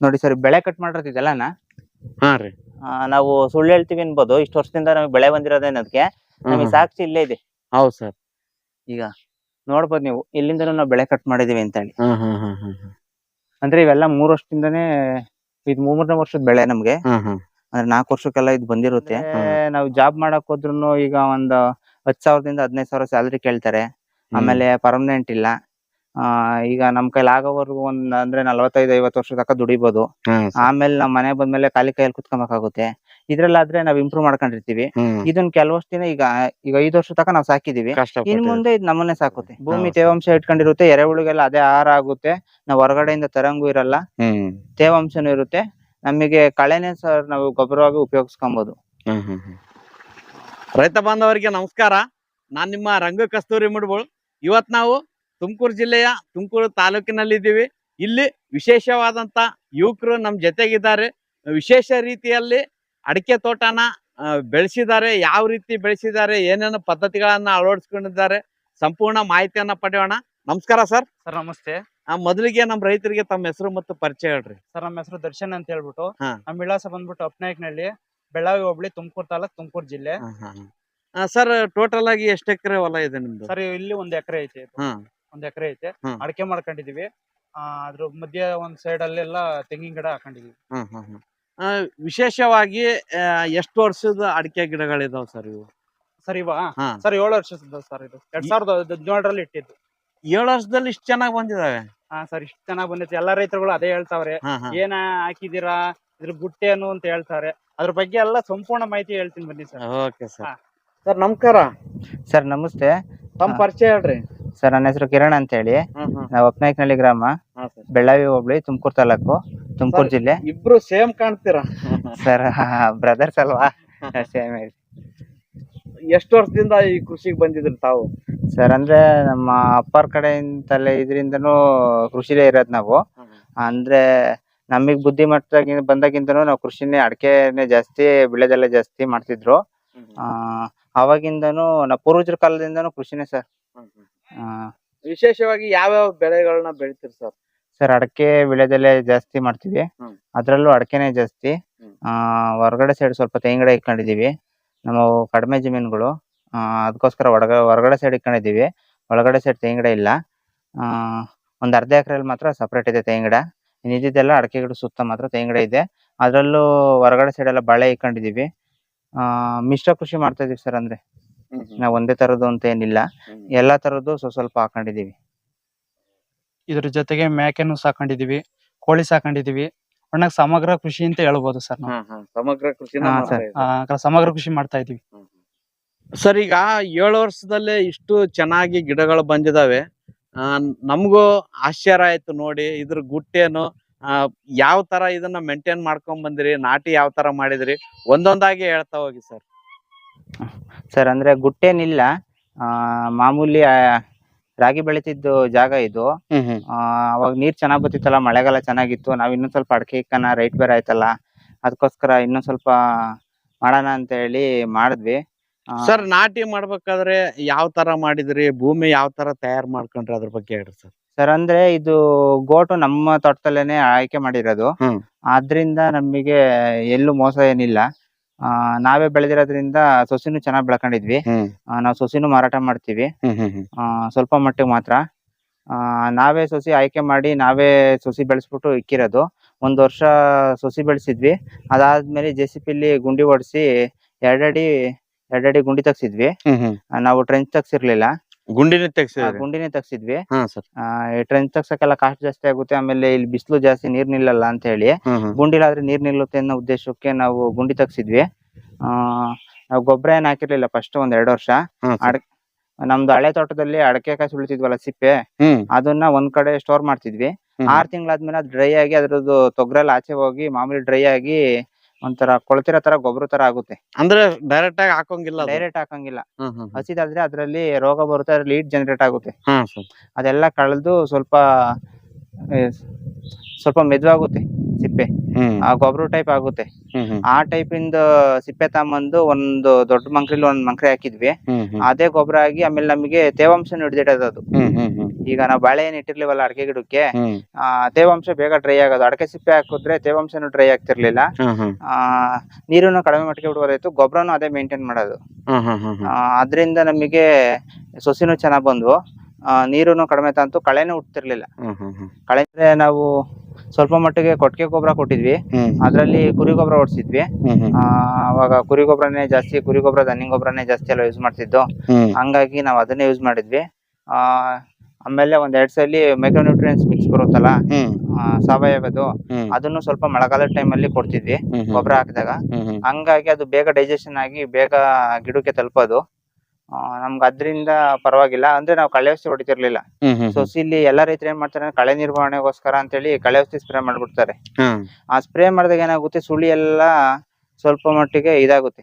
ನೋಡಿ ಸರ್ ಬೆಳೆ ಕಟ್ ಮಾಡಿರ್ತಿದ್ದಲ್ಲನ ಹಾ ರೀ. ನಾವು ಸುಳ್ಳು ಹೇಳ್ತೀವಿ ಅನ್ಬೋದು ಇಷ್ಟು ವರ್ಷದಿಂದ ನಮಗೆ ಬೆಳೆ ಬಂದಿರೋದೇನದಕ್ಕೆ ನಮಗೆ ಸಾಕ್ಷಿ ಇಲ್ಲೇ ಇದೆ. ಹೌದು ಸರ್. ಈಗ ನೋಡ್ಬೋದು ನೀವು ಇಲ್ಲಿಂದ ನಾವು ಬೆಳೆ ಕಟ್ ಮಾಡಿದೀವಿ ಅಂತ ಹೇಳಿ ಅಂದ್ರೆ ಇವೆಲ್ಲ ಮೂರ್ ವರ್ಷದಿಂದಾನೇ ಇದು ಮೂರನೇ ವರ್ಷದ ಬೆಳೆ ನಮ್ಗೆ. ಅಂದ್ರೆ ನಾಲ್ಕು ವರ್ಷಕ್ಕೆಲ್ಲ ಇದು ಬಂದಿರುತ್ತೆ. ನಾವು ಜಾಬ್ ಮಾಡಕ್ ಹೋದ್ರು ಈಗ ಒಂದು ಹತ್ತು ಸಾವಿರದಿಂದ ಹದಿನೈದು ಸಾವಿರ ಸ್ಯಾಲ್ರಿ ಕೇಳ್ತಾರೆ. ಆಮೇಲೆ ಪರ್ಮನೆಂಟ್ ಇಲ್ಲ. ಆ ಈಗ ನಮ್ ಕೈಲಿ ಆಗೋವರೆಗೂ ಒಂದ್ ಅಂದ್ರೆ ನಲವತ್ತೈದು ಐವತ್ ವರ್ಷ ತನಕ ದುಡಿಬೋದು. ಆಮೇಲೆ ನಮ್ ಮನೆ ಬಂದ್ಮೇಲೆ ಖಾಲಿ ಕೈಯಲ್ಲಿ ಕುತ್ಕೊಬೇಕಾಗುತ್ತೆ. ಇದ್ರಲ್ಲಾದ್ರೆ ನಾವ್ ಇಂಪ್ರೂವ್ ಮಾಡ್ಕೊಂಡಿರ್ತೀವಿ. ಇದನ್ ಇದನ್ನ ಕೆಲವಷ್ಟು ದಿನ ಈಗ ಈಗ ಐದು ವರ್ಷ ತನಕ ನಾವ್ ಸಾಕಿದೀವಿ. ಇನ್ ಮುಂದೆ ಇದು ನಮ್ಮನ್ನೇ ಸಾಕುತ್ತೆ. ಭೂಮಿ. ತೇವಾಂಶ ಇಟ್ಕೊಂಡಿರುತ್ತೆ ಎರೆಹುಳುಗೆಲ್ಲ ಅದೇ ಆಹಾರ ಆಗುತ್ತೆ. ನಾವ್ ಹೊರಗಡೆಯಿಂದ ತರಂಗೂ ಇರಲ್ಲ. ತೇವಾಂಶನು ಇರುತ್ತೆ. ನಮಗೆ ಕಳೆನೇ ಸರ್ ನಾವು ಗೊಬ್ಬರವಾಗಿ ಉಪಯೋಗಿಸ್ಕೊಬಹುದು. ರೈತ ಬಾಂಧವರಿಗೆ ನಮಸ್ಕಾರ. ನಾನ್ ನಿಮ್ಮ ರಂಗ ಕಸ್ತೂರಿ ಮುಡ್ಬೋಳು. ಇವತ್ ನಾವು ತುಮಕೂರು ಜಿಲ್ಲೆಯ ತುಮಕೂರು ತಾಲೂಕಿನಲ್ಲಿ ಇದ್ದೀವಿ ಇಲ್ಲಿ ವಿಶೇಷವಾದಂತ ಯುವಕರು ನಮ್ಮ ಜೊತೆಗಿದ್ದಾರೆ. ವಿಶೇಷ ರೀತಿಯಲ್ಲಿ ಅಡಿಕೆ ತೋಟನ ಬೆಳೆಸಿದ್ದಾರೆ. ಯಾವ ರೀತಿ ಬೆಳೆಸಿದ್ದಾರೆ ಏನೇನು ಪದ್ಧತಿಗಳನ್ನ ಅಳವಡಿಸ್ಕೊಂಡಿದ್ದಾರೆ ಸಂಪೂರ್ಣ ಮಾಹಿತಿಯನ್ನ ಪಡೆಯೋಣ. ನಮಸ್ಕಾರ ಸರ್. ಸರ್ ನಮಸ್ತೆ. ಮೊದಲಿಗೆ ನಮ್ಮ ರೈತರಿಗೆ ತಮ್ಮ ಹೆಸರು ಮತ್ತು ಪರಿಚಯ ಹೇಳ್ರಿ. ಸರ್ ನಮ್ಮ ಹೆಸರು ದರ್ಶನ್ ಅಂತ ಹೇಳ್ಬಿಟ್ಟು. ನಮ್ಮ ವಿಳಾಸ ಬಂದ್ಬಿಟ್ಟು ಅಪ್ನಾಯಕ್ನಹಳ್ಳಿ ಬೆಳಗಾವಿ ಹೋಬಳಿ ತುಮಕೂರು ತಾಲೂಕ್ ತುಮಕೂರು ಜಿಲ್ಲೆ. ಸರ್ ಟೋಟಲ್ ಆಗಿ ಎಷ್ಟು ಎಕರೆ ಹೊಲ ಇದೆ ನಿಮ್ದು? ಸರ್ ಇಲ್ಲಿ ಒಂದ್ ಎಕರೆ ಐತೆ ಒಂದ್ ಎಕರೆ ಐತೆ. ಹ್ಮ್. ಅಡಿಕೆ ಮಾಡ್ಕೊಂಡಿದೀವಿ. ಆ, ಅದ್ರ ಮಧ್ಯ ಒಂದ್ ಸೈಡ್ ಅಲ್ಲೆಲ್ಲ ತೆಂಗಿನ ಗಿಡ ಹಾಕೊಂಡಿದೀವಿ. ಹ್ಮ್ ಹ್ಮ್ ಹ್ಮ್. ಆ, ವಿಶೇಷವಾಗಿ ಆ, ಎಷ್ಟು ವರ್ಷದ ಅಡಿಕೆ ಗಿಡಗಳಿದಾವ್ ಸರ್ ಇವು? ಸರ್ ಇವ? ಹಾ. ಸರ್ ಏಳು ವರ್ಷದ ಸರ್ ಇದು. ಎರಡ್ ಸಾವಿರದ ಹದಿನೇಳರಲ್ಲಿ ಇಟ್ಟಿದ್ದು. ಏಳು ವರ್ಷದಲ್ಲಿ ಇಷ್ಟು ಚೆನ್ನಾಗಿ ಬಂದಿದಾವೆ? ಹಾ ಸರ್ ಇಷ್ಟು ಚೆನ್ನಾಗಿ ಬಂದೈತಿ ಎಲ್ಲಾ ರೈತರುಗಳು ಅದೇ ಹೇಳ್ತಾವ್ರೆ. ಹಾ ಹಾ. ಏನ ಹಾಕಿದಿರಾ? ಇದ್ರ ಗುಟ್ಟೆ ಏನು ಅಂತ ಹೇಳ್ತಾರೆ. ಅದ್ರ ಬಗ್ಗೆ ಎಲ್ಲ ಸಂಪೂರ್ಣ ಮಾಹಿತಿ ಹೇಳ್ತೀನಿ ಬನ್ನಿ ಸರ್. Okay sir. ಹಾ. ಸರ್ ನಮಸ್ಕಾರ. ಸರ್ ನಮಸ್ತೆ. ತಮ್ಮ ಪರಿಚಯ ಹೇಳ್ರಿ. ಸರ್ ನನ್ನ ಹೆಸರು ಕಿರಣ್ ಅಂತ ಹೇಳಿ ಹ್ಮ್ ಹ್ಮ್. ನಾವು ಗ್ರಾಮ. ಹಾ ಸರ್. ಬೆಳ್ಳಾವಿ ಹೋಬಳಿ ತುಮಕೂರು ತಾಲೂಕು ತುಮಕೂರು ಜಿಲ್ಲೆ. ಇಬ್ರು ಸೇಮ್ ಕಾಣ್ತೀರಾ? ಸರ್ ಬ್ರದರ್ಸ್ ಅಲ್ವಾ? ಸೇಮ್ ಎಷ್ಟು ವರ್ಷದಿಂದ ಈ ಕೃಷಿಗೆ ಬಂದಿದ್ರಿ ತಾವು? ಸರ್ ಅಂದ್ರೆ ನಮ್ಮ ಅಪ್ಪರ ಕಡೆಯಿಂದಲೇ ಇದರಿಂದನೂ ಕೃಷಿಲೇ ಇರೋದ್ ನಾವು. ಅಂದ್ರೆ ನಮಗ್ ಬುದ್ಧಿ ಮಟ್ಟಾಗಿ ಬಂದಾಗಿಂದನೂ ನಾವು ಕೃಷಿನೇ ಅಡಕೆನೆ ಜಾಸ್ತಿ ಬೆಳೆದೆಲ್ಲ ಜಾಸ್ತಿ ಮಾಡ್ತಿದ್ರು. ಆ ಅವಾಗಿಂದನೂ ನಮ್ಮ ಪೂರ್ವಜರ ಕಾಲದಿಂದನೂ ಕೃಷಿನೇ ಸರ್. ವಿಶೇಷವಾಗಿ ಯಾವ್ಯಾವ ಬೆಳೆಗಳನ್ನ ಬೆಳಿತೀರಿ ಸರ್? ಸರ್ ಅಡಕೆ ವಿಳೆದೆಲೆ ಜಾಸ್ತಿ ಮಾಡ್ತೀವಿ. ಹ್ಮ್. ಅದ್ರಲ್ಲೂ ಅಡಕೆನೆ ಜಾಸ್ತಿ. ಹ್ಮ್. ಆ ಹೊರಗಡೆ ಸೈಡ್ ಸ್ವಲ್ಪ ತೆಂಗಿನ ಇಟ್ಕೊಂಡಿದೀವಿ ನಮ್ಮ ಕಡಿಮೆ ಜಮೀನುಗಳು ಅದಕ್ಕೋಸ್ಕರ ಹೊರಗ ಹೊರಗಡೆ ಸೈಡ್ ಇಟ್ಕೊಂಡಿದೀವಿ ಒಳಗಡೆ ಸೈಡ್ ತೆಂಗಿನ ಇಲ್ಲ. ಆ ಒಂದ್ ಅರ್ಧ ಎಕರೆಯಲ್ಲಿ ಮಾತ್ರ ಸಪ್ರೇಟ್ ಇದೆ ತೆಂಗಿನ ಗಿಡ ಇದ್ದಿದ್ದೆಲ್ಲ ಅಡಕೆ ಗಿಡ ಸುತ್ತ ಮಾತ್ರ ತೆಂಗಿನ ಗಿಡ ಇದೆ. ಅದ್ರಲ್ಲೂ ಹೊರಗಡೆ ಸೈಡ್ ಎಲ್ಲ ಬಾಳೆ ಇಟ್ಕೊಂಡಿದೀವಿ ಆ ಮಿಶ್ರ ಕೃಷಿ ಮಾಡ್ತಾ ಇದೀವಿ ಸರ್ ಅಂದ್ರೆ. ನಾವು ಒಂದೇ ತರದ್ದು ಅಂತ ಏನಿಲ್ಲ. ಎಲ್ಲಾ ತರದ್ದು ಸ್ವಲ್ಪ ಸ್ವಲ್ಪ ಹಾಕೊಂಡಿದೀವಿ. ಇದ್ರ ಜೊತೆಗೆ ಮೇಕೆನು ಸಾಕೊಂಡಿದೀವಿ ಕೋಳಿ ಸಾಕೊಂಡಿದೀವಿ. ಒಣ್ಣಾಗ ಸಮಗ್ರ ಕೃಷಿ ಅಂತ ಹೇಳ್ಬೋದು ಸರ್ ನಾವು. ಸಮಗ್ರ ಕೃಷಿ ಹಾ, ಮಾಡ್ತಾ ಸರ್. ಇದ್ದೀರಿ. ಆ, ಸಮಗ್ರ ಕೃಷಿ ಮಾಡ್ತಾ ಇದೀವಿ. ಸರ್ ಈಗ ಏಳು ವರ್ಷದಲ್ಲೇ ಇಷ್ಟು ಚೆನ್ನಾಗಿ ಗಿಡಗಳು ಬಂದಿದಾವೆ. ಆ, ನಮಗೂ ಆಶ್ಚರ್ಯ ಆಯ್ತು ನೋಡಿ ಇದ್ರ ಗುಟ್ಟೇನು ಆ, ಯಾವ ತರ ಇದನ್ನ ಮೇಂಟೈನ್ ಮಾಡ್ಕೊಂಡ್ ಬಂದಿರಿ ನಾಟಿ ಯಾವ ತರ ಮಾಡಿದ್ರಿ ಒಂದೊಂದಾಗಿ ಹೇಳ್ತಾ ಹೋಗಿ ಸರ್. ಸರ್ ಅಂದ್ರೆ ಗುಟ್ಟೇನಿಲ್ಲ. ಆ ಮಾಮೂಲಿ ಆ, ರಾಗಿ ಬೆಳಿತಿದ್ದು ಜಾಗ ಇದು. ಆ, ಅವಾಗ ನೀರ್ ಚೆನ್ನಾಗ್ ಬರ್ತಿತ್ತಲ್ಲ ಮಳೆಗಾಲ ಚೆನ್ನಾಗಿತ್ತು ನಾವ್ ಇನ್ನೊಂದ್ ಸ್ವಲ್ಪ ಅಡಕೆ ಇಕ್ಕನ ರೈಟ್ ಬೇರೆ ಆಯ್ತಲ್ಲ ಅದಕ್ಕೋಸ್ಕರ ಇನ್ನೊಂದ್ ಸ್ವಲ್ಪ ಮಾಡೋಣ ಅಂತ ಹೇಳಿ ಮಾಡಿದ್ವಿ. ಆ, ಸರ್ ನಾಟಿ ಮಾಡ್ಬೇಕಾದ್ರೆ ಯಾವ ತರ ಮಾಡಿದ್ರಿ ಭೂಮಿ ಯಾವ ತರ ತಯಾರು ಮಾಡ್ಕೊಂಡ್ರಿ ಅದ್ರ ಬಗ್ಗೆ ಹೇಳ್ರಿ ಸರ್. ಸರ್ ಅಂದ್ರೆ ಇದು ಗೋಟು ನಮ್ಮ ತೋಟದಲ್ಲೇನೆ ಆಯ್ಕೆ ಮಾಡಿರೋದು. ಹ್ಮ್. ಆದ್ರಿಂದ ನಮಗೆ ಎಲ್ಲೂ ಮೋಸ ಏನಿಲ್ಲ. ಆ ನಾವೇ ಬೆಳೆದಿರೋದ್ರಿಂದ ಸೊಸಿನು ಚೆನ್ನಾಗ್ ಬೆಳ್ಕೊಂಡಿದ್ವಿ. ಹ್ಮ್. ಆ, ನಾವು ಸೊಸಿನು ಮಾರಾಟ ಮಾಡ್ತೀವಿ. ಹ್ಮ್ ಹ್ಮ್ ಹ್ಮ್. ಆ, ಸ್ವಲ್ಪ ಮಟ್ಟಿಗೆ ಮಾತ್ರ. ಆ, ನಾವೇ ಸೊಸಿ ಆಯ್ಕೆ ಮಾಡಿ ನಾವೇ ಸೊಸಿ ಬೆಳೆಸ್ಬಿಟ್ಟು ಇಕ್ಕಿರೋದು. ಒಂದ್ ವರ್ಷ ಸೊಸಿ ಬೆಳೆಸಿದ್ವಿ. ಅದಾದ್ಮೇಲೆ ಜೆ ಸಿ ಪಿಲಿ ಗುಂಡಿ ಹೊಡ್ಸಿ ಎರಡಡಿ ಎರಡಡಿ ಗುಂಡಿ ತಗ್ಸಿದ್ವಿ. ಹ್ಮ್ ಹ್ಮ್. ಆ, ನಾವು ಟ್ರೆಂಚ್ ತಗ್ಸಿರ್ಲಿಲ್ಲ. ಗುಂಡಿನ ಆ, ತೆಗ್ಸಿದ್ರಿ ಗುಂಡಿನೇ ತೆಗ್ಸಿದ್ವಿ. ಹಾ ಸರ್. ಟ್ರೆಂಚ್ ತಗ್ಸಕ್ಕೆಲ್ಲ ಕಾಸ್ಟ್ ಜಾಸ್ತಿ ಆಗುತ್ತೆ ಆಮೇಲೆ ಇಲ್ಲಿ ಬಿಸಿಲು ಜಾಸ್ತಿ ನೀರ್ ನಿಲ್ಲಲ್ಲ ಅಂತ ಹೇಳಿ. ಹ್ಮ್ ಹ್ಮ್. ಗುಂಡಿಲಾದ್ರೆ ನೀರ್ ನಿಲ್ಲುತ್ತೆ ಅನ್ನೋ ಉದ್ದೇಶಕ್ಕೆ ನಾವು ಗುಂಡಿ ತಗ್ಸಿದ್ವಿ. ಆ ನಾವು ಗೊಬ್ಬರ ಏನ್ ಹಾಕಿರ್ಲಿಲ್ಲ ಫಸ್ಟ್ ಒಂದ್ ಎರಡು ವರ್ಷ. ನಮ್ದು ಹಳೆ ತೋಟದಲ್ಲಿ ಅಡಕೆ ಕಾಯಿ ಸುಳಿತಿದ್ವಲ್ಲ ಸಿಪ್ಪೆ ಹ್ಮ್. ಅದನ್ನ ಒಂದ್ ಕಡೆ ಸ್ಟೋರ್ ಮಾಡ್ತಿದ್ವಿ. ಹ್ಮ್. ಆರ್ ತಿಂಗಳಾದ್ಮೇಲೆ ಅದು ಡ್ರೈ ಆಗಿ ಅದ್ರದ್ದು ತೊಗರೆಲ್ಲ ಆಚೆ ಹೋಗಿ ಮಾಮೂಲಿ ಡ್ರೈ ಆಗಿ ಒಂಥರ ಕೊಳ್ತಿರೋ ತರ ಗೊಬ್ಬರ ತರ ಆಗುತ್ತೆ. ಅಂದ್ರೆ ಡೈರೆಕ್ಟ್ ಆಗಿ ಹಾಕೋಂಗಿಲ್ಲ ಅದು? ಡೈರೆಕ್ಟ್ ಹಾಕಂಗಿಲ್ಲ. ಹ್ಮ್ ಹ್ಮ್ ಹ್ಮ್. ಹಸಿದಾದ್ರೆ ಅದ್ರಲ್ಲಿ ರೋಗ ಬರುತ್ತೆ ಅದ್ರಲ್ಲಿ ಹೀಟ್ ಜನರೇಟ್ ಆಗುತ್ತೆ. ಅದೆಲ್ಲ ಕಳೆದು ಸ್ವಲ್ಪ ಏ, ಸ್ವಲ್ಪ ಮೆದುವಾಗುತ್ತೆ ಸಿಪ್ಪೆ. ಹ್ಮ್. ಆ ಗೊಬ್ಬರ ಟೈಪ್ ಆಗುತ್ತೆ. ಹ್ಮ್ ಹ್ಮ್. ಆ ಟೈಪ್ ಇಂದ ಸಿಪ್ಪೆ ತಗೊಂಬಂದು ಒಂದು ದೊಡ್ಡ ಮಂಕ್ರಿಲಿ ಒಂದ್ ಮಂಕ್ರಿ ಹಾಕಿದ್ವಿ. ಹ್ಮ್ ಹ್ಮ್. ಅದೇ ಗೊಬ್ಬರ ಆಗಿ ಆಮೇಲೆ ನಮಗೆ ತೇವಾಂಶ ಹಿಡಿದಿಡೋದು ಅದು. ಹ್ಮ್ ಹ್ಮ್ ಹ್ಮ್. ಈಗ ನಾವು ಬಾಳೆ ಏನ್ ಇಟ್ಟಿರ್ಲಿವಲ್ಲ ಅಡಕೆ ಗಿಡಕ್ಕೆ ಹ್ಮ್. ಆ, ತೇವಾಂಶ ಬೇಗ ಡ್ರೈ ಆಗೋದು. ಅಡಕೆ ಸಿಪ್ಪೆ ಹಾಕಿದ್ರೆ ತೇವಾಂಶನು ಡ್ರೈ ಆಗ್ತಿರ್ಲಿಲ್ಲ. ಹ್ಮ್ ಹ್ಮ್ ಆ ನೀರನ್ನು ಕಡಿಮೆ ಮಟ್ಟಿಗೆ ಬಿಡ್ಬೋದಾಯ್ತು. ಗೊಬ್ಬರನು ಅದೇ ಮೇಂಟೈನ್ ಮಾಡೋದು. ಹ್ಮ್ ಹ್ಮ್ ಅದ್ರಿಂದ ನಮಗೆ ಸೊಸಿನೂ ಚೆನ್ನಾಗ್ ಬಂದ್ವು. ಆ, ನೀರುನು ಕಡಿಮೆ ತಂತು. ಕಳೆನೂ ಹುಟ್ತಿರ್ಲಿಲ್ಲ. ಹ್ಮ್ ಹ್ಮ್ ಹ್ಮ್ ಕಳೆ ಅಂದ್ರೆ ನಾವು ಸ್ವಲ್ಪ ಮಟ್ಟಿಗೆ ಕೊಟ್ಟಿಗೆ ಗೊಬ್ಬರ ಕೊಟ್ಟಿದ್ವಿ. ಹ್ಮ್. ಅದ್ರಲ್ಲಿ ಕುರಿ ಗೊಬ್ಬರ ಓಡಿಸಿದ್ವಿ. ಹ್ಮ್ ಹ್ಮ್. ಅವಾಗ ಕುರಿ ಗೊಬ್ಬರನೇ ಜಾಸ್ತಿ ಕುರಿ ಗೊಬ್ಬರ ದನಿ ಗೊಬ್ಬರನೇ ಜಾಸ್ತಿ ಎಲ್ಲ ಯೂಸ್ ಮಾಡ್ತಿದ್ದು. ಹ್ಮ್. ಹಂಗಾಗಿ ನಾವು ಅದನ್ನೇ ಯೂಸ್ ಮಾಡಿದ್ವಿ. ಆ ಆಮೇಲೆ ಒಂದ್ ಎರಡ್ ಸಲ ಮೈಕ್ರೋನ್ಯೂಟ್ರಿಯನ್ಸ್ ಮಿಕ್ಸ್ ಬರುತ್ತಲ್ಲ ಹ್ಮ್. ಆ, ಸಾವಯವದು ಹ್ಮ್. ಅದನ್ನು ಸ್ವಲ್ಪ ಮಳೆಗಾಲದ ಟೈಮಲ್ಲಿ ಕೊಡ್ತಿದ್ವಿ ಹ್ಮ್ ಹ್ಮ್. ಗೊಬ್ಬರ ಹಾಕಿದಾಗ. ಹ್ಮ್ ಹ್ಮ್. ಹಂಗಾಗಿ ಅದು ಬೇಗ ಡೈಜೆಷನ್ ಆಗಿ ಬೇಗ ಗಿಡಕ್ಕೆ ತಲುಪೋದು. ಆ, ನಮ್ಗೆ ಅದರಿಂದ ಪರವಾಗಿಲ್ಲ ಅಂದ್ರೆ ನಾವು ಕಳೆ ಔಷಧಿ ಹೊಡಿತಿರ್ಲಿಲ್ಲ. ಹ್ಮ್ ಹ್ಮ್ ಸೊ ಇಲ್ಲಿ ಎಲ್ಲಾ ರೈತರು ಏನ್ ಮಾಡ್ತಾರೆ ಅಂದ್ರೆ ಕಳೆ ನಿರ್ವಹಣೆಗೋಸ್ಕರ ಅಂತೇಳಿ ಕಳೆ ಔಷಧಿ ಸ್ಪ್ರೇ ಮಾಡ್ಬಿಡ್ತಾರೆ. ಹ್ಮ್ ಆ ಸ್ಪ್ರೇ ಮಾಡಿದಾಗ ಏನಾಗುತ್ತೆ ಸುಳಿ ಎಲ್ಲ ಸ್ವಲ್ಪ ಮಟ್ಟಿಗೆ ಇದಾಗುತ್ತೆ.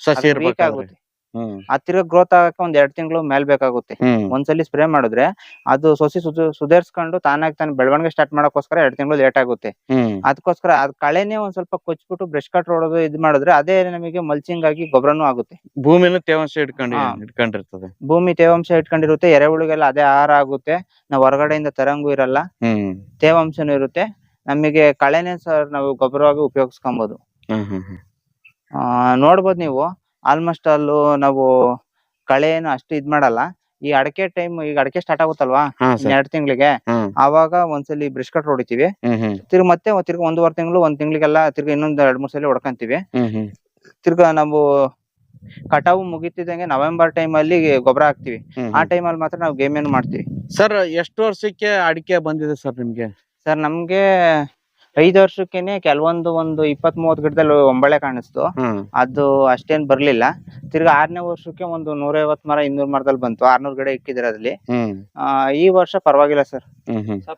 ಸಸಿ ವೀಕ್ ಆಗುತ್ತೆ. ಹ್ಮ್. ಆ ತಿರ್ಗ ಗ್ರೋತ್ ಆಗಕ್ಕೆ ಒಂದ್ ಎರಡ್ ತಿಂಗಳು ಮೇಲ್ ಬೇಕಾಗುತ್ತೆ. ಹ್ಮ್. ಒಂದ್ಸಲಿ ಸ್ಪ್ರೇ ಮಾಡಿದ್ರೆ ಅದು ಸೊಸಿ ಸುಧು ಸುಧಾರಿಸ್ಕೊಂಡು ತಾನಾಗಿ ತಾನು ಬೆಳವಣಿಗೆ ಸ್ಟಾರ್ಟ್ ಮಾಡಕ್ಕೋಸ್ಕರ ಎರಡ್ ತಿಂಗಳು ಲೇಟ್ ಆಗುತ್ತೆ. ಹ್ಮ್. ಅದಕ್ಕೋಸ್ಕರ ಅದ್ ಕಳೆನೇ ಒಂದ್ ಸ್ವಲ್ಪ ಕೊಚ್ಬಿಟ್ಟು ಬ್ರಷ್ ಕಟ್ ಹೊಡೋದು ಇದ್ ಮಾಡಿದ್ರೆ ಅದೇ ನಮಗೆ ಮಲ್ಚಿಂಗ್ ಆಗಿ ಗೊಬ್ಬರನೂ ಆಗುತ್ತೆ. ಭೂಮಿನ ತೇವಾಂಶ ಇಟ್ಕೊಂಡು ಹಾ. ಇಟ್ಕೊಂಡಿರ್ತದೆ ಭೂಮಿ ತೇವಾಂಶ ಇಟ್ಕೊಂಡಿರುತ್ತೆ ಎರೆಹುಳುಗೆಲ್ಲ ಅದೇ ಆಹಾರ ಆಗುತ್ತೆ ನಾವ್ ಹೊರಗಡೆಯಿಂದ ತರಂಗೂ ಇರಲ್ಲ. ತೇವಾಂಶನು ತೇವಾಂಶನೂ ಇರುತ್ತೆ ನಮಗೆ ಕಳೆನೇ ಸರ್ ನಾವು ಗೊಬ್ಬರವಾಗಿ ಉಪಯೋಗಿಸ್ಕೊಬಹುದು ಹ್ಮ್ ಹ್ಮ್ ಹ್ಮ್. ಆ ನೋಡ್ಬೋದು ನೀವು. ಆಲ್ಮೋಸ್ಟ್ ಅಲ್ಲೂ ನಾವು ಕಳೆ ಏನು ಅಷ್ಟು ಇದ್ ಮಾಡಲ್ಲ. ಈ ಅಡಕೆ ಟೈಮ್ ಈಗ ಅಡಕೆ ಸ್ಟಾರ್ಟ್ ಆಗುತ್ತಲ್ವಾ? ಹಾ ಸರ್ ಎರಡ್ ತಿಂಗಳಿಗೆ. ಅವಾಗ ಆವಾಗ ಒಂದ್ಸಲಿ ಬ್ರಿಷ್ ಕಟ್ ಹೊಡಿತೀವಿ ಹ್ಮ್ ಹ್ಮ್. ತಿರ್ಗ ಮತ್ತೆ ತಿರ್ಗ ಒಂದೂವರೆ ತಿಂಗಳು ಒಂದ್ ತಿಂಗಳಿಗೆಲ್ಲ ತಿರ್ಗ ಇನ್ನೊಂದ್ ಎರಡ್ ಮೂರ್ ಸಲ ಹೊಡ್ಕಂತೀವಿ. ಹ್ಮ್ ಹ್ಮ್. ತಿರ್ಗ ನಾವು ಕಟಾವು ಮುಗಿತಿದಂಗೆ ನವೆಂಬರ್ ಟೈಮ್ ಅಲ್ಲಿ ಗೊಬ್ಬರ ಹಾಕ್ತಿವಿ. ಹ್ಮ್ ಆ ಟೈಮ್ ಅಲ್ಲಿ ಮಾತ್ರ ನಾವು ಗೇಮ್ ಮಾಡ್ತೀವಿ. ಸರ್ ಎಷ್ಟು ವರ್ಷಕ್ಕೆ ಅಡಿಕೆ ಬಂದಿದೆ ಸರ್ ನಿಮ್ಗೆ? ಸರ್ ನಮ್ಗೆ ಐದು ವರ್ಷಕ್ಕೇನೆ ಕೆಲವೊಂದು ಒಂದು ಇಪ್ಪತ್ ಮೂವತ್ತು ಗಿಡದಲ್ಲಿ ಒಂಬಳೆ ಕಾಣಿಸ್ತು. ಅದು ಅಷ್ಟೇನ್ ಬರ್ಲಿಲ್ಲ. ತಿರ್ಗಾ ಆರನೇ ವರ್ಷಕ್ಕೆ ಒಂದು ನೂರೈವತ್ ಮರ ಇನ್ನೂರ್ ಮರದಲ್ಲಿ ಬಂತು. ಆರ್ನೂರ್ ಗಿಡ ಇಕ್ಕಿದ್ರೆ ಅದ್ರಲ್ಲಿ. ಆ, ಈ ವರ್ಷ ಪರವಾಗಿಲ್ಲ ಸರ್.